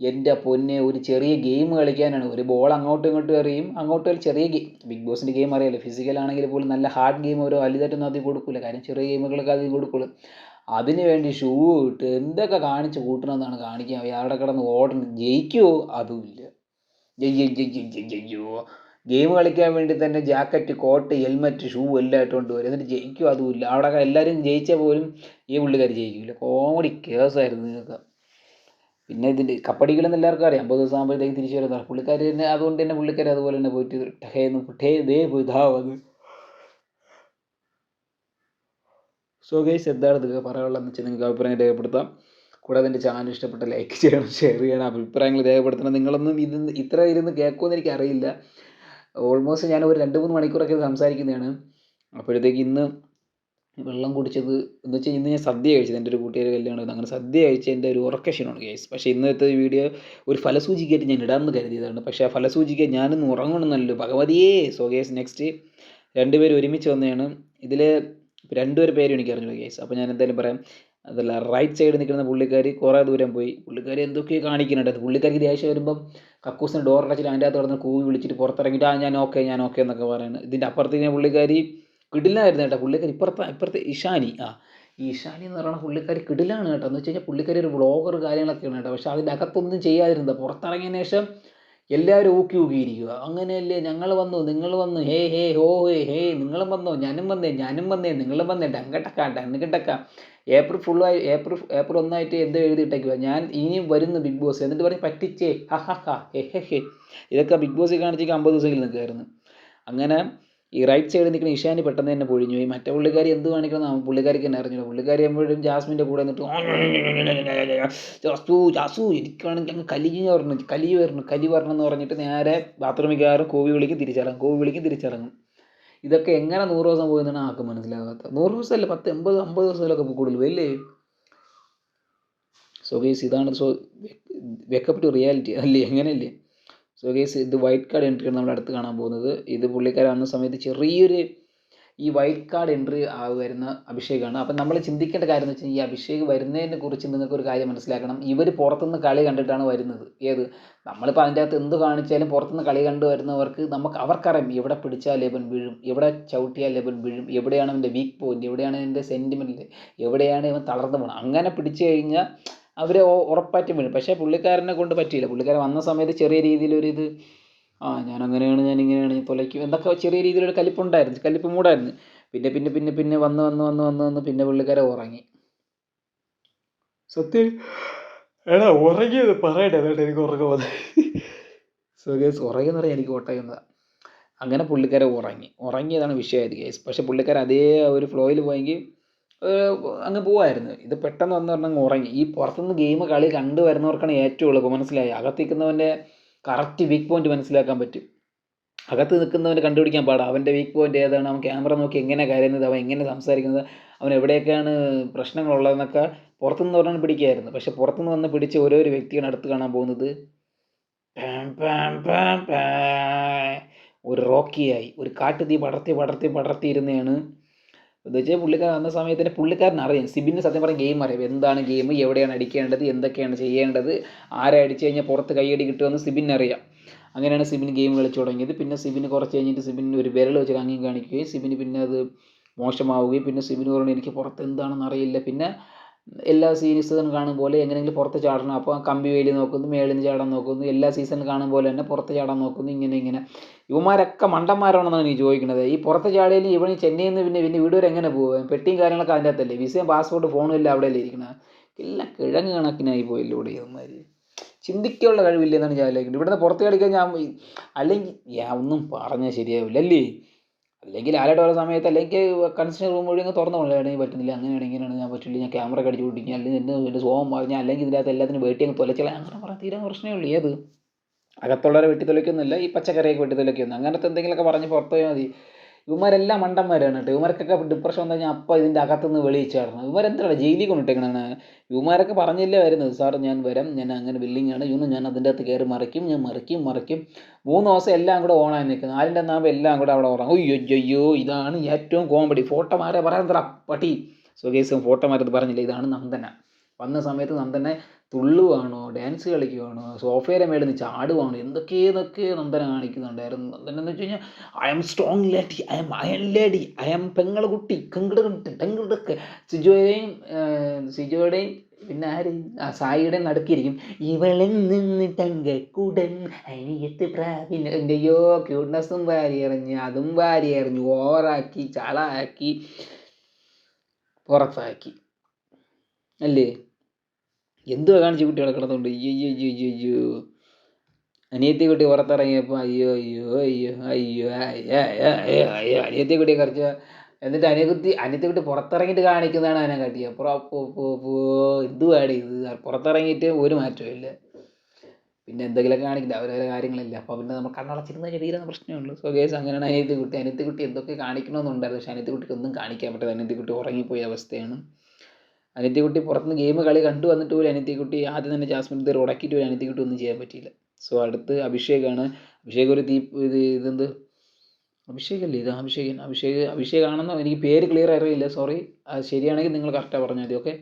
എന്റെ പൊന്നെ ഒരു ചെറിയ ഗെയിം കളിക്കാനാണ്. ഒരു ബോൾ അങ്ങോട്ടും ഇങ്ങോട്ടും എറിയും. അങ്ങോട്ടും ഒരു ചെറിയ ഗെയിം. ബിഗ് ബോസിന്റെ ഗെയിം അറിയാലോ. ഫിസിക്കൽ ആണെങ്കിൽ പോലും നല്ല ഹാർഡ് ഗെയിം ഓരോ വലുതായിട്ടൊന്നും അതിൽ കൊടുക്കില്ല കാര്യം ചെറിയ ഗെയിമുകളൊക്കെ അതിൽ കൊടുക്കുള്ളൂ. അതിന് വേണ്ടി ഷൂ ഇട്ട് എന്തൊക്കെ കാണിച്ച് കൂട്ടണമെന്നാണ് കാണിക്കാൻ അവിടെ കിടന്ന് ഓടണം. ജയിക്കുമോ അതുമില്ല. ജയ്യോ. ഗെയിം കളിക്കാൻ വേണ്ടി തന്നെ ജാക്കറ്റ് കോട്ട് ഹെൽമെറ്റ് ഷൂ എല്ലാം ഇട്ടുകൊണ്ട് വരും. എന്നിട്ട് ജയിക്കും? അതുമില്ല. അവിടെ എല്ലാവരും ജയിച്ചാൽ പോലും ഈ പുള്ളിക്കാർ ജയിക്കില്ല കോമഡി കേസായിരുന്നു നിങ്ങൾക്ക് പിന്നെ ഇതിന്റെ കപ്പടികളെന്ന് എല്ലാവർക്കും അറിയാം. അമ്പത് ദിവസം ആകുമ്പോഴത്തേക്ക് തിരിച്ചു വരുന്നതാണ് പുള്ളിക്കാരി തന്നെ അതുകൊണ്ട് തന്നെ പുള്ളിക്കാരി അതുപോലെ തന്നെ പോയിട്ട് ടഹേന്ന് ടേ ദേ പോയി ഇതാവത് സോ ഗൈസ് എന്താണ് നിങ്ങൾക്ക് പറയാനുള്ളതെന്ന് വെച്ചാൽ നിങ്ങൾക്ക് അഭിപ്രായം രേഖപ്പെടുത്താം. കൂടാതെ എന്റെ ചാനൽ ഇഷ്ടപ്പെട്ട ലൈക്ക് ചെയ്യണം ഷെയർ ചെയ്യണം അഭിപ്രായങ്ങൾ രേഖപ്പെടുത്തണം. നിങ്ങളൊന്നും ഇത് ഇത്ര ഇരുന്ന് കേൾക്കുമെന്ന് എനിക്ക് അറിയില്ല ഓൾമോസ്റ്റ് ഞാൻ ഒരു രണ്ട് മൂന്ന് മണിക്കൂറൊക്കെ സംസാരിക്കുന്നതാണ്. അപ്പോഴത്തേക്ക് ഇന്ന് വെള്ളം കുടിച്ചത് എന്ന് വെച്ചാൽ ഇന്ന് ഞാൻ സദ്യ കഴിച്ചത്. എന്റെ ഒരു കൂട്ടുകാരി കല്യാണം അങ്ങനെ സദ്യ കഴിച്ചതിന്റെ ഒരു ഉറക്കക്ഷീണമാണ് ഗൈസ് പക്ഷേ ഇന്നത്തെ വീഡിയോ ഒരു ഫലസൂചികയായിട്ട് ഞാൻ ഇടാമെന്ന് കരുതിയതാണ്. പക്ഷേ ആ ഫലസൂചിക ഞാനിന്ന് ഉറങ്ങണമെന്നല്ലോ ഭഗവതിയേ. സോ ഗൈസ് നെക്സ്റ്റ് രണ്ടുപേരും ഒരുമിച്ച് വന്നതാണ്. ഇതിൽ രണ്ടുപേരും പേരും എനിക്ക് അറിഞ്ഞു ഗൈസ് അപ്പോൾ ഞാൻ എന്തായാലും പറയാം. അതല്ല റൈറ്റ് സൈഡ് നിൽക്കുന്ന പുള്ളിക്കാരി കുറേ ദൂരം പോയി. പുള്ളിക്കാരി എന്തൊക്കെയോ കാണിക്കുന്നുണ്ട്. പുള്ളിക്കാരിക്ക് ദേഷ്യം വരുമ്പം കക്കൂസിന് ഡോർ അടച്ചിട്ട് അതിന്റെ അകത്ത് കിടന്ന് കൂവി വിളിച്ചിട്ട് പുറത്തിറങ്ങിയിട്ട് ആ ഞാൻ ഓക്കെ ഞാൻ ഓക്കെ എന്നൊക്കെ പറയുന്നത് ഇതിന്റെ അപ്പുറത്തേക്ക് പുള്ളിക്കാരി കിടിലായിരുന്നു കേട്ടോ പുള്ളിക്കാരി. ഇപ്പുറത്തെ ഇപ്പുറത്തെ ഇഷാനി. ആ ഈശാനി എന്ന് പറയുന്ന പുള്ളിക്കാരി കിടിലാണ് കേട്ടോ. എന്ന് വെച്ച് കഴിഞ്ഞാൽ പുള്ളിക്കാരി ഒരു വ്ളോഗർ കാര്യങ്ങളൊക്കെയാണ് കേട്ടോ. പക്ഷേ അതിന്റെ അകത്തൊന്നും ചെയ്യാതിരുന്നത്. പുറത്തിറങ്ങിയതിന് ശേഷം എല്ലാവരും ഊക്കി ഊക്കിയിരിക്കുക അങ്ങനെയല്ലേ ഞങ്ങൾ വന്നു നിങ്ങൾ വന്നു ഹേ ഹേ ഹോ ഹേ ഹേ നിങ്ങളും വന്നോ ഞാനും വന്നേ ഞാനും വന്നേ നിങ്ങളും വന്നേ ഡങ്കട്ടക്ക ഡങ്കട്ടക്ക. ഏപ്രിൽ ഫുള്ളായി ഏപ്രിൽ ഏപ്രിൽ ഒന്നായിട്ട് എന്ത് എഴുതിയിട്ടേക്കുക ഞാൻ ഇനിയും വരുന്നു ബിഗ് ബോസ്. എന്നിട്ട് പറഞ്ഞ് പറ്റിച്ചേ. ഹ ഹ ഹ ഹെ ഹെ ഇതൊക്കെ ബിഗ് ബോസിൽ കാണിച്ചേക്ക് അമ്പത് ദിവസമെങ്കിലും നിൽക്കുമായിരുന്നു അങ്ങനെ ഈ റൈറ്റ് സൈഡിൽ നിൽക്കുന്ന ഇഷാനി പെട്ടെന്ന് തന്നെ പൊഴിഞ്ഞു പോയി. മറ്റേ പുള്ളിക്കാരി എന്ത് കാണിക്കണം പുള്ളിക്കാരിക്ക് തന്നെ അറിഞ്ഞില്ല പുള്ളിക്കാരി എപ്പോഴും ജാസ്മിന്റെ കൂടെ നിന്നിട്ട് ജാസു ജാസു എനിക്കാണെങ്കിൽ അങ്ങ് കലിഞ്ഞ് പറഞ്ഞു കലി വരണം കലി വരണം എന്ന് പറഞ്ഞിട്ട് നേരെ ബാത്റൂമിൽ കയറും കോവി വിളിക്കും തിരിച്ചിറങ്ങും. കോവി വിളിക്കും തിരിച്ചിറങ്ങും. ഇതൊക്കെ എങ്ങനെ നൂറ് ദിവസം പോയെന്നാണ് ആർക്കും മനസ്സിലാകാത്ത നൂറ് ദിവസമല്ല പത്ത് എൺപത് അമ്പത് ദിവസത്തിലൊക്കെ കൂടുതൽ അല്ലേ സോ ഗേസ് ഇതാണ് so wake up to reality അല്ലേ? എങ്ങനെയല്ലേ? സോ ഗേസ് ഇത് വൈറ്റ് കാർഡ് എൻട്രിയാണ് നമ്മുടെ അടുത്ത് കാണാൻ പോകുന്നത്. ഇത് പുള്ളിക്കാരൻ വന്ന സമയത്ത് ചെറിയൊരു ഈ വൈറ്റ് കാർഡ് എൻട്രി ആവുമായിരുന്ന അഭിഷേകാണ്. അപ്പം നമ്മൾ ചിന്തിക്കേണ്ട കാര്യം എന്ന് വെച്ചാൽ ഈ അഭിഷേക് വരുന്നതിനെ കുറിച്ച് നിങ്ങൾക്ക് ഒരു കാര്യം മനസ്സിലാക്കണം. ഇവർ പുറത്തുനിന്ന് കളി കണ്ടിട്ടാണ് വരുന്നത്. ഏത്? നമ്മളിപ്പോൾ അതിന്റെ അകത്ത് എന്ത് കാണിച്ചാലും പുറത്തുനിന്ന് കളി കണ്ടു വരുന്നവർക്ക് നമുക്ക് അവർക്കറിയാം എവിടെ പിടിച്ചാൽ ലെബൻ വീഴും എവിടെ ചവിട്ടിയാൽ ലെബൻ വീഴും എവിടെയാണ് അവന്റെ വീക്ക് പോയിന്റ് എവിടെയാണ് എന്റെ സെന്റിമെന്റ് എവിടെയാണ് ഇവൻ തളർന്നു പോകണം അങ്ങനെ പിടിച്ചു കഴിഞ്ഞാൽ അവർ ഉറപ്പായിട്ടും വീഴും പക്ഷേ പുള്ളിക്കാരനെ കൊണ്ട് പറ്റിയില്ല. പുള്ളിക്കാരൻ വന്ന സമയത്ത് ചെറിയ രീതിയിലൊരിത് ആ ഞാൻ അങ്ങനെയാണ് ഞാൻ ഇങ്ങനെയാണ് ഞാൻ തുലയ്ക്കും എന്നൊക്കെ ചെറിയ രീതിയിലൊരു കലിപ്പുണ്ടായിരുന്നു. കലിപ്പ് മൂടായിരുന്നു. പിന്നെ പിന്നെ പിന്നെ പിന്നെ വന്ന് വന്ന് വന്ന് വന്ന് വന്ന് പിന്നെ പുള്ളിക്കാരെ ഉറങ്ങി. സത്യം? എടാ ഉറങ്ങിയത് പറയട്ടെ എന്നിട്ട് എനിക്ക് ഉറക്കം വന്നത് സോ ഗേസ് ഉറങ്ങിയെന്ന് പറഞ്ഞാൽ എനിക്ക് ഓട്ടയുന്നതാണ് അങ്ങനെ പുള്ളിക്കാരെ ഉറങ്ങി. ഉറങ്ങിയതാണ് വിഷയമായത് ഗേസ്. പക്ഷേ പുള്ളിക്കാരൻ അതേ ഒരു ഫ്ലോയിൽ പോയെങ്കിൽ അങ്ങ് പോവായിരുന്നു. ഇത് പെട്ടെന്ന് വന്ന് പറഞ്ഞങ്ങ് ഉറങ്ങി. ഈ പുറത്തുനിന്ന് ഗെയിം കളി കണ്ടു വരുന്നവർക്കാണ് ഏറ്റവും എളുപ്പം മനസ്സിലായി? അകത്തിരിക്കുന്നവന്റെ കറക്റ്റ് വീക്ക് പോയിന്റ് മനസ്സിലാക്കാൻ പറ്റും. അകത്ത് നിൽക്കുന്നവന് കണ്ടുപിടിക്കാൻ പാടാം. അവന്റെ വീക്ക് പോയിന്റ് ഏതാണ്? അവൻ ക്യാമറ നോക്കി എങ്ങനെ കരയുന്നത്? അവൻ എങ്ങനെ സംസാരിക്കുന്നത്? അവൻ എവിടെയൊക്കെയാണ് പ്രശ്നങ്ങളുള്ളതെന്നൊക്കെ പുറത്തുനിന്ന് പറഞ്ഞാൽ പിടിക്കായിരുന്നു. പക്ഷെ പുറത്തുനിന്ന് വന്ന് പിടിച്ച് ഓരോ വ്യക്തിയാണ് അടുത്ത് കാണാൻ പോകുന്നത്. ഒരു റോക്കിയായി. ഒരു കാട്ടുതീ പടർത്തി പടർത്തി പടർത്തിയിരുന്നതാണ് എന്ന് വെച്ചാൽ പുള്ളിക്കാരൻ അന്ന സമയത്തിന് പുള്ളിക്കാരൻ അറിയാം. സിബിന് സത്യം പറഞ്ഞ ഗെയിം അറിയാം. എന്താണ് ഗെയിം എവിടെയാണ് അടിക്കേണ്ടത്? എന്തൊക്കെയാണ് ചെയ്യേണ്ടത്? ആരെ അടിച്ചു കഴിഞ്ഞാൽ പുറത്ത് കൈയടി കിട്ടുമെന്ന് സിബിൻ അറിയാം. അങ്ങനെയാണ് സിബിൻ ഗെയിം കളിച്ചു തുടങ്ങിയത്. പിന്നെ സിബിന് കുറച്ച് കഴിഞ്ഞിട്ട് സിബിൻ ഒരു വിരൽ വെച്ച് അങ്ങനെ കാണിക്കുകയും സിബിന് പിന്നെ അത് മോശമാവുകയും പിന്നെ സിബിന് പറഞ്ഞു എനിക്ക് പുറത്ത് എന്താണെന്ന് അറിയില്ല. പിന്നെ എല്ലാ സീരീസും കാണും പോലെ എങ്ങനെയെങ്കിലും പുറത്ത് ചാടണം. അപ്പോൾ കമ്പി വേലി നോക്കുന്നു മേളിൽ നിന്ന് ചാടാൻ നോക്കുന്നു. എല്ലാ സീസണിൽ കാണും പോലെ തന്നെ പുറത്ത് ചാടാൻ നോക്കുന്നു. ഇങ്ങനെ ഇങ്ങനെ. ഇവന്മാരൊക്കെ മണ്ടന്മാരാണെന്നാണ് എനിക്ക് ചോദിക്കുന്നത്. ഈ പുറത്ത് ചാടിയാൽ ഇവൻ ചെന്നൈയിൽ നിന്ന് പിന്നെ പിന്നെ വീട് വരെ എങ്ങനെ പോകും പെട്ടിയും കാര്യങ്ങളൊക്കെ അതിന്റെ അകത്തല്ലേ? വിസയും പാസ്പോർട്ട് ഫോണും എല്ലാം അവിടെയല്ലേ ഇരിക്കുന്നത്? എല്ലാം കിഴങ്ങ് കണക്കിനായി പോയി ഇവിടെ ഇവന്മാർ ചിന്തിക്കാനുള്ള കഴിവില്ലെന്നാണ് ഞാൻ ആലോചിക്കുന്നത്. ഇവിടുന്ന് പുറത്ത് കളിക്കാൻ ഞാൻ അല്ലെങ്കിൽ ഞാൻ ഒന്നും പറഞ്ഞാൽ ശരിയാവില്ല അല്ലേ? അല്ലെങ്കിൽ ആരുടെ ഓരോ സമയത്ത് അല്ലെങ്കിൽ കൺസ്ട്രക്ഷൻ റൂം വഴി അങ്ങ് തുറന്നു കൊള്ളണമെങ്കിൽ പറ്റുന്നില്ല അങ്ങനെയാണ് ഇങ്ങനെയാണ്. ഞാൻ പറ്റില്ല ഞാൻ ക്യാമറ കടിച്ചു പിടിക്കുക അല്ലെങ്കിൽ എന്റെ എന്റെ സോം പറഞ്ഞാൽ അല്ലെങ്കിൽ ഇതിനകത്ത് എല്ലാത്തിനും വെട്ടി അങ്ങ് തൊലച്ചളയാം അങ്ങനെ പറഞ്ഞാൽ തീരാൻ പ്രശ്നമേ ഉള്ളൂ. ഏത്? അകത്തുള്ളവരെ വെട്ടി തുലയ്ക്കൊന്നുമില്ല ഈ പച്ചക്കറിയൊക്കെ വെട്ടി തൊലയ്ക്കുന്നു അങ്ങനത്തെ എന്തെങ്കിലുമൊക്കെ പറഞ്ഞ് പുറത്ത് പോയാൽ മതി. ഇവന്മാരെല്ലാം മണ്ടന്മാരാണ് കേട്ടോ. ഇവന്മാർക്കൊക്കെ ഡിപ്രഷൻ വന്നു കഴിഞ്ഞാൽ അപ്പം ഇതിന്റെ അകത്തുനിന്ന് വെളിയിച്ചാടണം ഇവരെന്താണ് ജയിലിൽ കൊണ്ടിട്ടേക്കണാണ് ഇവന്മാരൊക്കെ പറഞ്ഞില്ലേ വരുന്നത്? സാർ ഞാൻ വരാം. ഞാൻ അങ്ങനെ ബില്ലിങ്ങാണ് ഇവನು ഞാൻ അതിന്റെ അകത്ത് കയറി മറിക്കും. ഞാൻ മറിക്കും മറിക്കും. മൂന്ന് ദിവസം എല്ലാം കൂടെ ഓണായി നിൽക്കുന്നത് ആരിന്റെ നാമ്പ് എല്ലാം കൂടെ അവിടെ ഉറങ്ങും. അയ്യോ അയ്യോ ഇതാണ് ഏറ്റവും കോമഡി ഫോട്ടോ മാരെ പറയാൻ തറ പട്ടി സുഖേസും ഫോട്ടോ മാരത് പറഞ്ഞില്ല? ഇതാണ് നന്ദന. വന്ന സമയത്ത് നന്ദനെ തുള്ളുവാണോ ഡാൻസ് കളിക്കുവാണോ സോഫയുടെ മേളിൽ നിന്ന് ചാടുവാണോ എന്തൊക്കെയെന്നൊക്കെ നന്ദന കാണിക്കുന്നുണ്ടായിരുന്നു. നന്ദന എന്ന് വെച്ച് കഴിഞ്ഞാൽ I'm strong lady I'm iron lady I'm പെങ്ങളെ കുട്ടി കങ്കിട് ടെങ്കിടൊക്കെ സിജോയുടെയും സിജോയുടെയും പിന്നെ ആര് ആ സായിയുടെയും നടുക്കിയിരിക്കും ഇവളിൽ നിന്ന് തങ്കക്കുടൻ അനിയത്ത് പ്രാപിൻ എന്റെയോ ക്യൂട്ട്നെസ്സും വാരി എറിഞ്ഞ് അതും വാരി എറിഞ്ഞ് ഓവറാക്കി ചളാക്കി പുറത്താക്കി. അല്ലേ? എന്തുവാ കാണിച്ച് കുട്ടികളെ കിടന്നുകൊണ്ട്? അയ്യോ അയ്യോ അയ്യോ അയ്യോ അനിയത്തി കുട്ടി പുറത്തിറങ്ങിയപ്പോൾ അയ്യോ അയ്യോ അയ്യോ അയ്യോ അയ്യോ അയ്യോ അനിയത്തി കുട്ടിയെ കുറച്ച് എന്നിട്ട് അനിയത്തി അനിയത്തി കുട്ടി പുറത്തിറങ്ങിയിട്ട് കാണിക്കുന്നതാണ് അവനെ കാട്ടിയത് അപ്പുറം പോ പോ എന്തുവാടി ഇത്? പുറത്തിറങ്ങിയിട്ട് ഒരു മാറ്റവും ഇല്ല. പിന്നെ എന്തെങ്കിലുമൊക്കെ കാണിക്കില്ല അവരവരെ കാര്യങ്ങളില്ല. അപ്പോൾ പിന്നെ നമ്മൾ കണ്ണടച്ചിരുന്ന ചെറിയ പ്രശ്നമുള്ളൂ സോ കേസ് അങ്ങനെയാണ് അനിയത്തി കുട്ടി. അനിയത്തി കുട്ടി എന്തൊക്കെ കാണിക്കണമെന്നുണ്ടായിരുന്നു. പക്ഷേ അനിയത്തി കുട്ടിക്ക് ഒന്നും കാണിക്കാൻ പറ്റാതെ അനിയത്തി കുട്ടി ഉറങ്ങിപ്പോയ അവസ്ഥയാണ്. അനിത്യക്കുട്ടി പുറത്തുനിന്ന് ഗെയിം കളി കണ്ടു വന്നിട്ട് പോലും അനിത്യക്കുട്ടി ആദ്യം തന്നെ ജാസ്മിൻ തീർ ഉടക്കിയിട്ട് പോലും അനിത്യക്കുട്ടി ഒന്നും ചെയ്യാൻ പറ്റിയില്ല സോ അടുത്ത് അഭിഷേകാണ് അഭിഷേക് ഒരു തീ ഇത് ഇതെന്ത് അഭിഷേക് അല്ലേ ഇത് അഭിഷേകൻ അഭിഷേക് അഭിഷേകാണെന്നോ എനിക്ക് പേര് ക്ലിയർ അറിയില്ല സോറി ശരിയാണെങ്കിൽ നിങ്ങൾ കറക്റ്റാണ് പറഞ്ഞാൽ മതി ഓക്കെ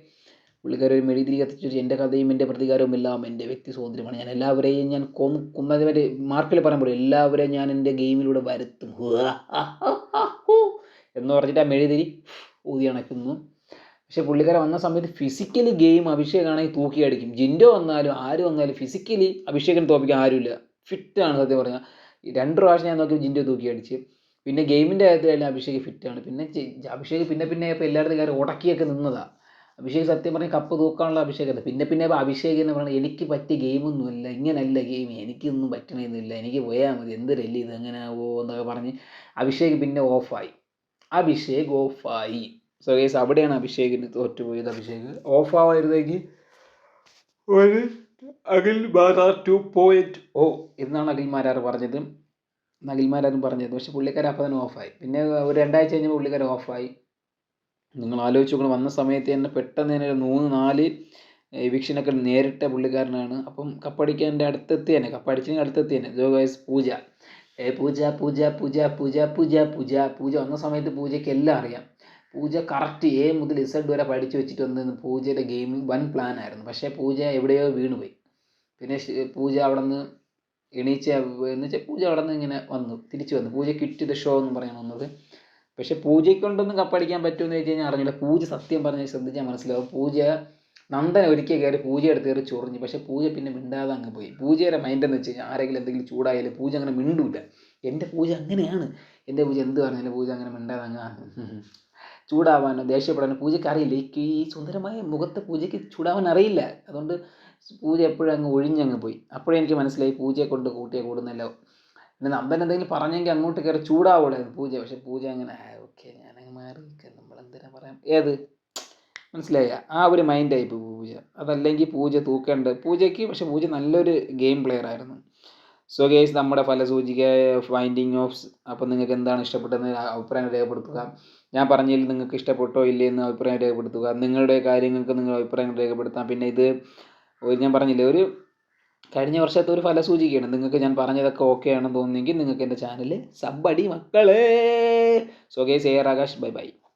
പുള്ളിക്കാരൻ ഒരു മെഴുതിരി കത്തിച്ചു എന്റെ കഥയും എന്റെ പ്രതികാരവും എല്ലാം എന്റെ വ്യക്തി സ്വാതന്ത്ര്യമാണ് ഞാൻ എല്ലാവരെയും ഞാൻ കൊന്ന് കുമ്മതിമറ്റ് മാർക്കിൽ പറയുമ്പോൾ എല്ലാവരെയും ഞാൻ എന്റെ ഗെയിമിലൂടെ വരുത്തും എന്ന് പറഞ്ഞിട്ട് ആ മെഴുതിരി ഊതി അണയ്ക്കുന്നു പക്ഷേ പുള്ളിക്കാരൻ വന്ന സമയത്ത് ഫിസിക്കലി ഗെയിം അഭിഷേകാണെങ്കിൽ തൂക്കി അടിക്കും. ജിൻഡോ വന്നാലും ആര് വന്നാലും ഫിസിക്കലി അഭിഷേകിന് തോപ്പിക്കാൻ ആരുമില്ല. ഫിറ്റാണ് സത്യം പറഞ്ഞാൽ രണ്ട് പ്രാവശ്യം ഞാൻ നോക്കി ജിൻഡോ തൂക്കി അടിച്ച്. പിന്നെ ഗെയിമിന്റെ കാര്യത്തിലായാലും അഭിഷേക് ഫിറ്റാണ് പിന്നെ അഭിഷേക് പിന്നെ പിന്നെ ഇപ്പോൾ എല്ലായിടത്തും കാര്യം ഉടക്കിയൊക്കെ നിന്നതാണ് അഭിഷേക് സത്യം പറഞ്ഞാൽ കപ്പ് തൂക്കാനുള്ള അഭിഷേകമല്ല പിന്നെ പിന്നെ അഭിഷേക് എന്ന് പറഞ്ഞാൽ എനിക്ക് പറ്റിയ ഗെയിമൊന്നുമല്ല ഇങ്ങനല്ല ഗെയിം എനിക്കൊന്നും പറ്റണമെന്നില്ല എനിക്ക് പോയാൽ മതി. എന്ത് രല്ലി ഇത് എങ്ങനെയാവോ എന്നൊക്കെ പറഞ്ഞ് അഭിഷേക് പിന്നെ ഓഫായി അഭിഷേക് ഓഫായി സോ ഗേസ് അവിടെയാണ് അഭിഷേകിന് തോറ്റുപോയത് അഭിഷേക്. ഓഫ് ആവായിരുന്നെങ്കിൽ ഒരു Akhil Marar two point O എന്നാണ് അഖിൽ മാരാർ പറഞ്ഞത്. അഖിൽ മാരാറും പറഞ്ഞത്. പക്ഷെ പുള്ളിക്കാരൻ അപ്പം തന്നെ ഓഫായി. പിന്നെ ഒരു രണ്ടാഴ്ച കഴിഞ്ഞപ്പോൾ പുള്ളിക്കാരൻ ഓഫായി. നിങ്ങൾ ആലോചിച്ച് നോക്കണം. വന്ന സമയത്ത് തന്നെ പെട്ടെന്ന് തന്നെ ഒരു മൂന്ന് നാല് എവിക്ഷനൊക്കെ നേരിട്ട പുള്ളിക്കാരനാണ്. അപ്പം കപ്പടിക്കാന്റെ അടുത്തെത്തി തന്നെ. കപ്പടിച്ചതിന് അടുത്തെത്തി തന്നെ. ജോ ഗൈസ് പൂജ. ഏ പൂജ പൂജ പൂജ പൂജ പൂജ പൂജ. പൂജ വന്ന സമയത്ത് പൂജയ്ക്ക് എല്ലാം അറിയാം. പൂജ കറക്റ്റ് എ മുതൽ ഇസഡ് വരെ പഠിച്ചു വെച്ചിട്ട് വന്നിരുന്നു പൂജയുടെ ഗെയിമിംഗ് വൺ പ്ലാൻ ആയിരുന്നു. പക്ഷേ പൂജ എവിടെയോ വീണുപോയി. പിന്നെ പൂജ അവിടെ നിന്ന് എണീച്ച എന്ന് വെച്ചാൽ പൂജ അവിടെ നിന്ന് ഇങ്ങനെ വന്നു തിരിച്ചു വന്നു. പൂജ കിറ്റ് ദ ഷോ എന്ന് പറയാൻ വന്നത്. പക്ഷെ പൂജയ്ക്കൊണ്ടൊന്നും കപ്പടിക്കാൻ പറ്റുമെന്ന് വെച്ച് കഴിഞ്ഞാൽ അറിഞ്ഞില്ല. പൂജ സത്യം പറഞ്ഞ് ശ്രദ്ധിച്ചാൽ മനസ്സിലാവും. പൂജ നന്ദൻ ഒരിക്കൽ കയറി പൂജ എടുത്ത് കയറി ചൊറിഞ്ഞു. പക്ഷേ പൂജ പിന്നെ മിണ്ടാതെ അങ്ങ് പോയി. പൂജയുടെ മൈൻഡ് എന്ന് വെച്ച് കഴിഞ്ഞാൽ ആരെങ്കിലും എന്തെങ്കിലും ചൂടായാലും പൂജ അങ്ങനെ മിണ്ടൂല. എന്റെ പൂജ അങ്ങനെയാണ്. എന്റെ പൂജ എന്ത് പറഞ്ഞാലും പൂജ അങ്ങനെ മിണ്ടാതെ അങ്ങ് ചൂടാവാനോ ദേഷ്യപ്പെടാനോ പൂജയ്ക്ക് അറിയില്ല. ഈ സുന്ദരമായ മുഖത്തെ പൂജയ്ക്ക് ചൂടാവാൻ അറിയില്ല. അതുകൊണ്ട് പൂജ എപ്പോഴും അങ്ങ് ഒഴിഞ്ഞങ്ങ് പോയി. അപ്പോഴേ എനിക്ക് മനസ്സിലായി പൂജയെ കൊണ്ട് കൂട്ടിയെ കൂടുന്നല്ലോ. പിന്നെ നമ്പൻ എന്തെങ്കിലും പറഞ്ഞെങ്കിൽ അങ്ങോട്ട് കയറി ചൂടാവുള്ളായിരുന്നു പൂജ. പക്ഷെ പൂജ അങ്ങനെ ഓക്കെ ഞാനങ്ങ് മാറി നമ്മൾ എന്തിനാ പറയാം? ഏത്? മനസ്സിലായ? ആ ഒരു മൈൻഡ് മൈൻഡായി പൂജ. അതല്ലെങ്കിൽ പൂജ തൂക്കേണ്ട. പൂജയ്ക്ക് പക്ഷെ പൂജ നല്ലൊരു ഗെയിം പ്ലെയർ ആയിരുന്നു. സോ ഗേസ് നമ്മുടെ ഫലസൂചിക ഫൈൻഡിങ് ഓഫ് അപ്പം നിങ്ങൾക്ക് എന്താണ് ഇഷ്ടപ്പെട്ടതെന്ന് അഭിപ്രായം രേഖപ്പെടുത്തുക. ഞാൻ പറഞ്ഞതിൽ നിങ്ങൾക്ക് ഇഷ്ടപ്പെട്ടോ ഇല്ലേ എന്ന് അഭിപ്രായം രേഖപ്പെടുത്തുക. നിങ്ങളുടെ കാര്യങ്ങൾക്ക് നിങ്ങൾ അഭിപ്രായം രേഖപ്പെടുത്താം. പിന്നെ ഇത് ഒരു ഞാൻ പറഞ്ഞില്ലേ ഒരു കഴിഞ്ഞ വർഷത്തെ ഒരു ഫലസൂചികയാണ്. നിങ്ങൾക്ക് ഞാൻ പറഞ്ഞതൊക്കെ ഓക്കെ ആണെന്ന് തോന്നുന്നെങ്കിൽ നിങ്ങൾക്ക് എന്റെ ചാനൽ സബ് അടി മക്കളേ. So guys R Akash bye bye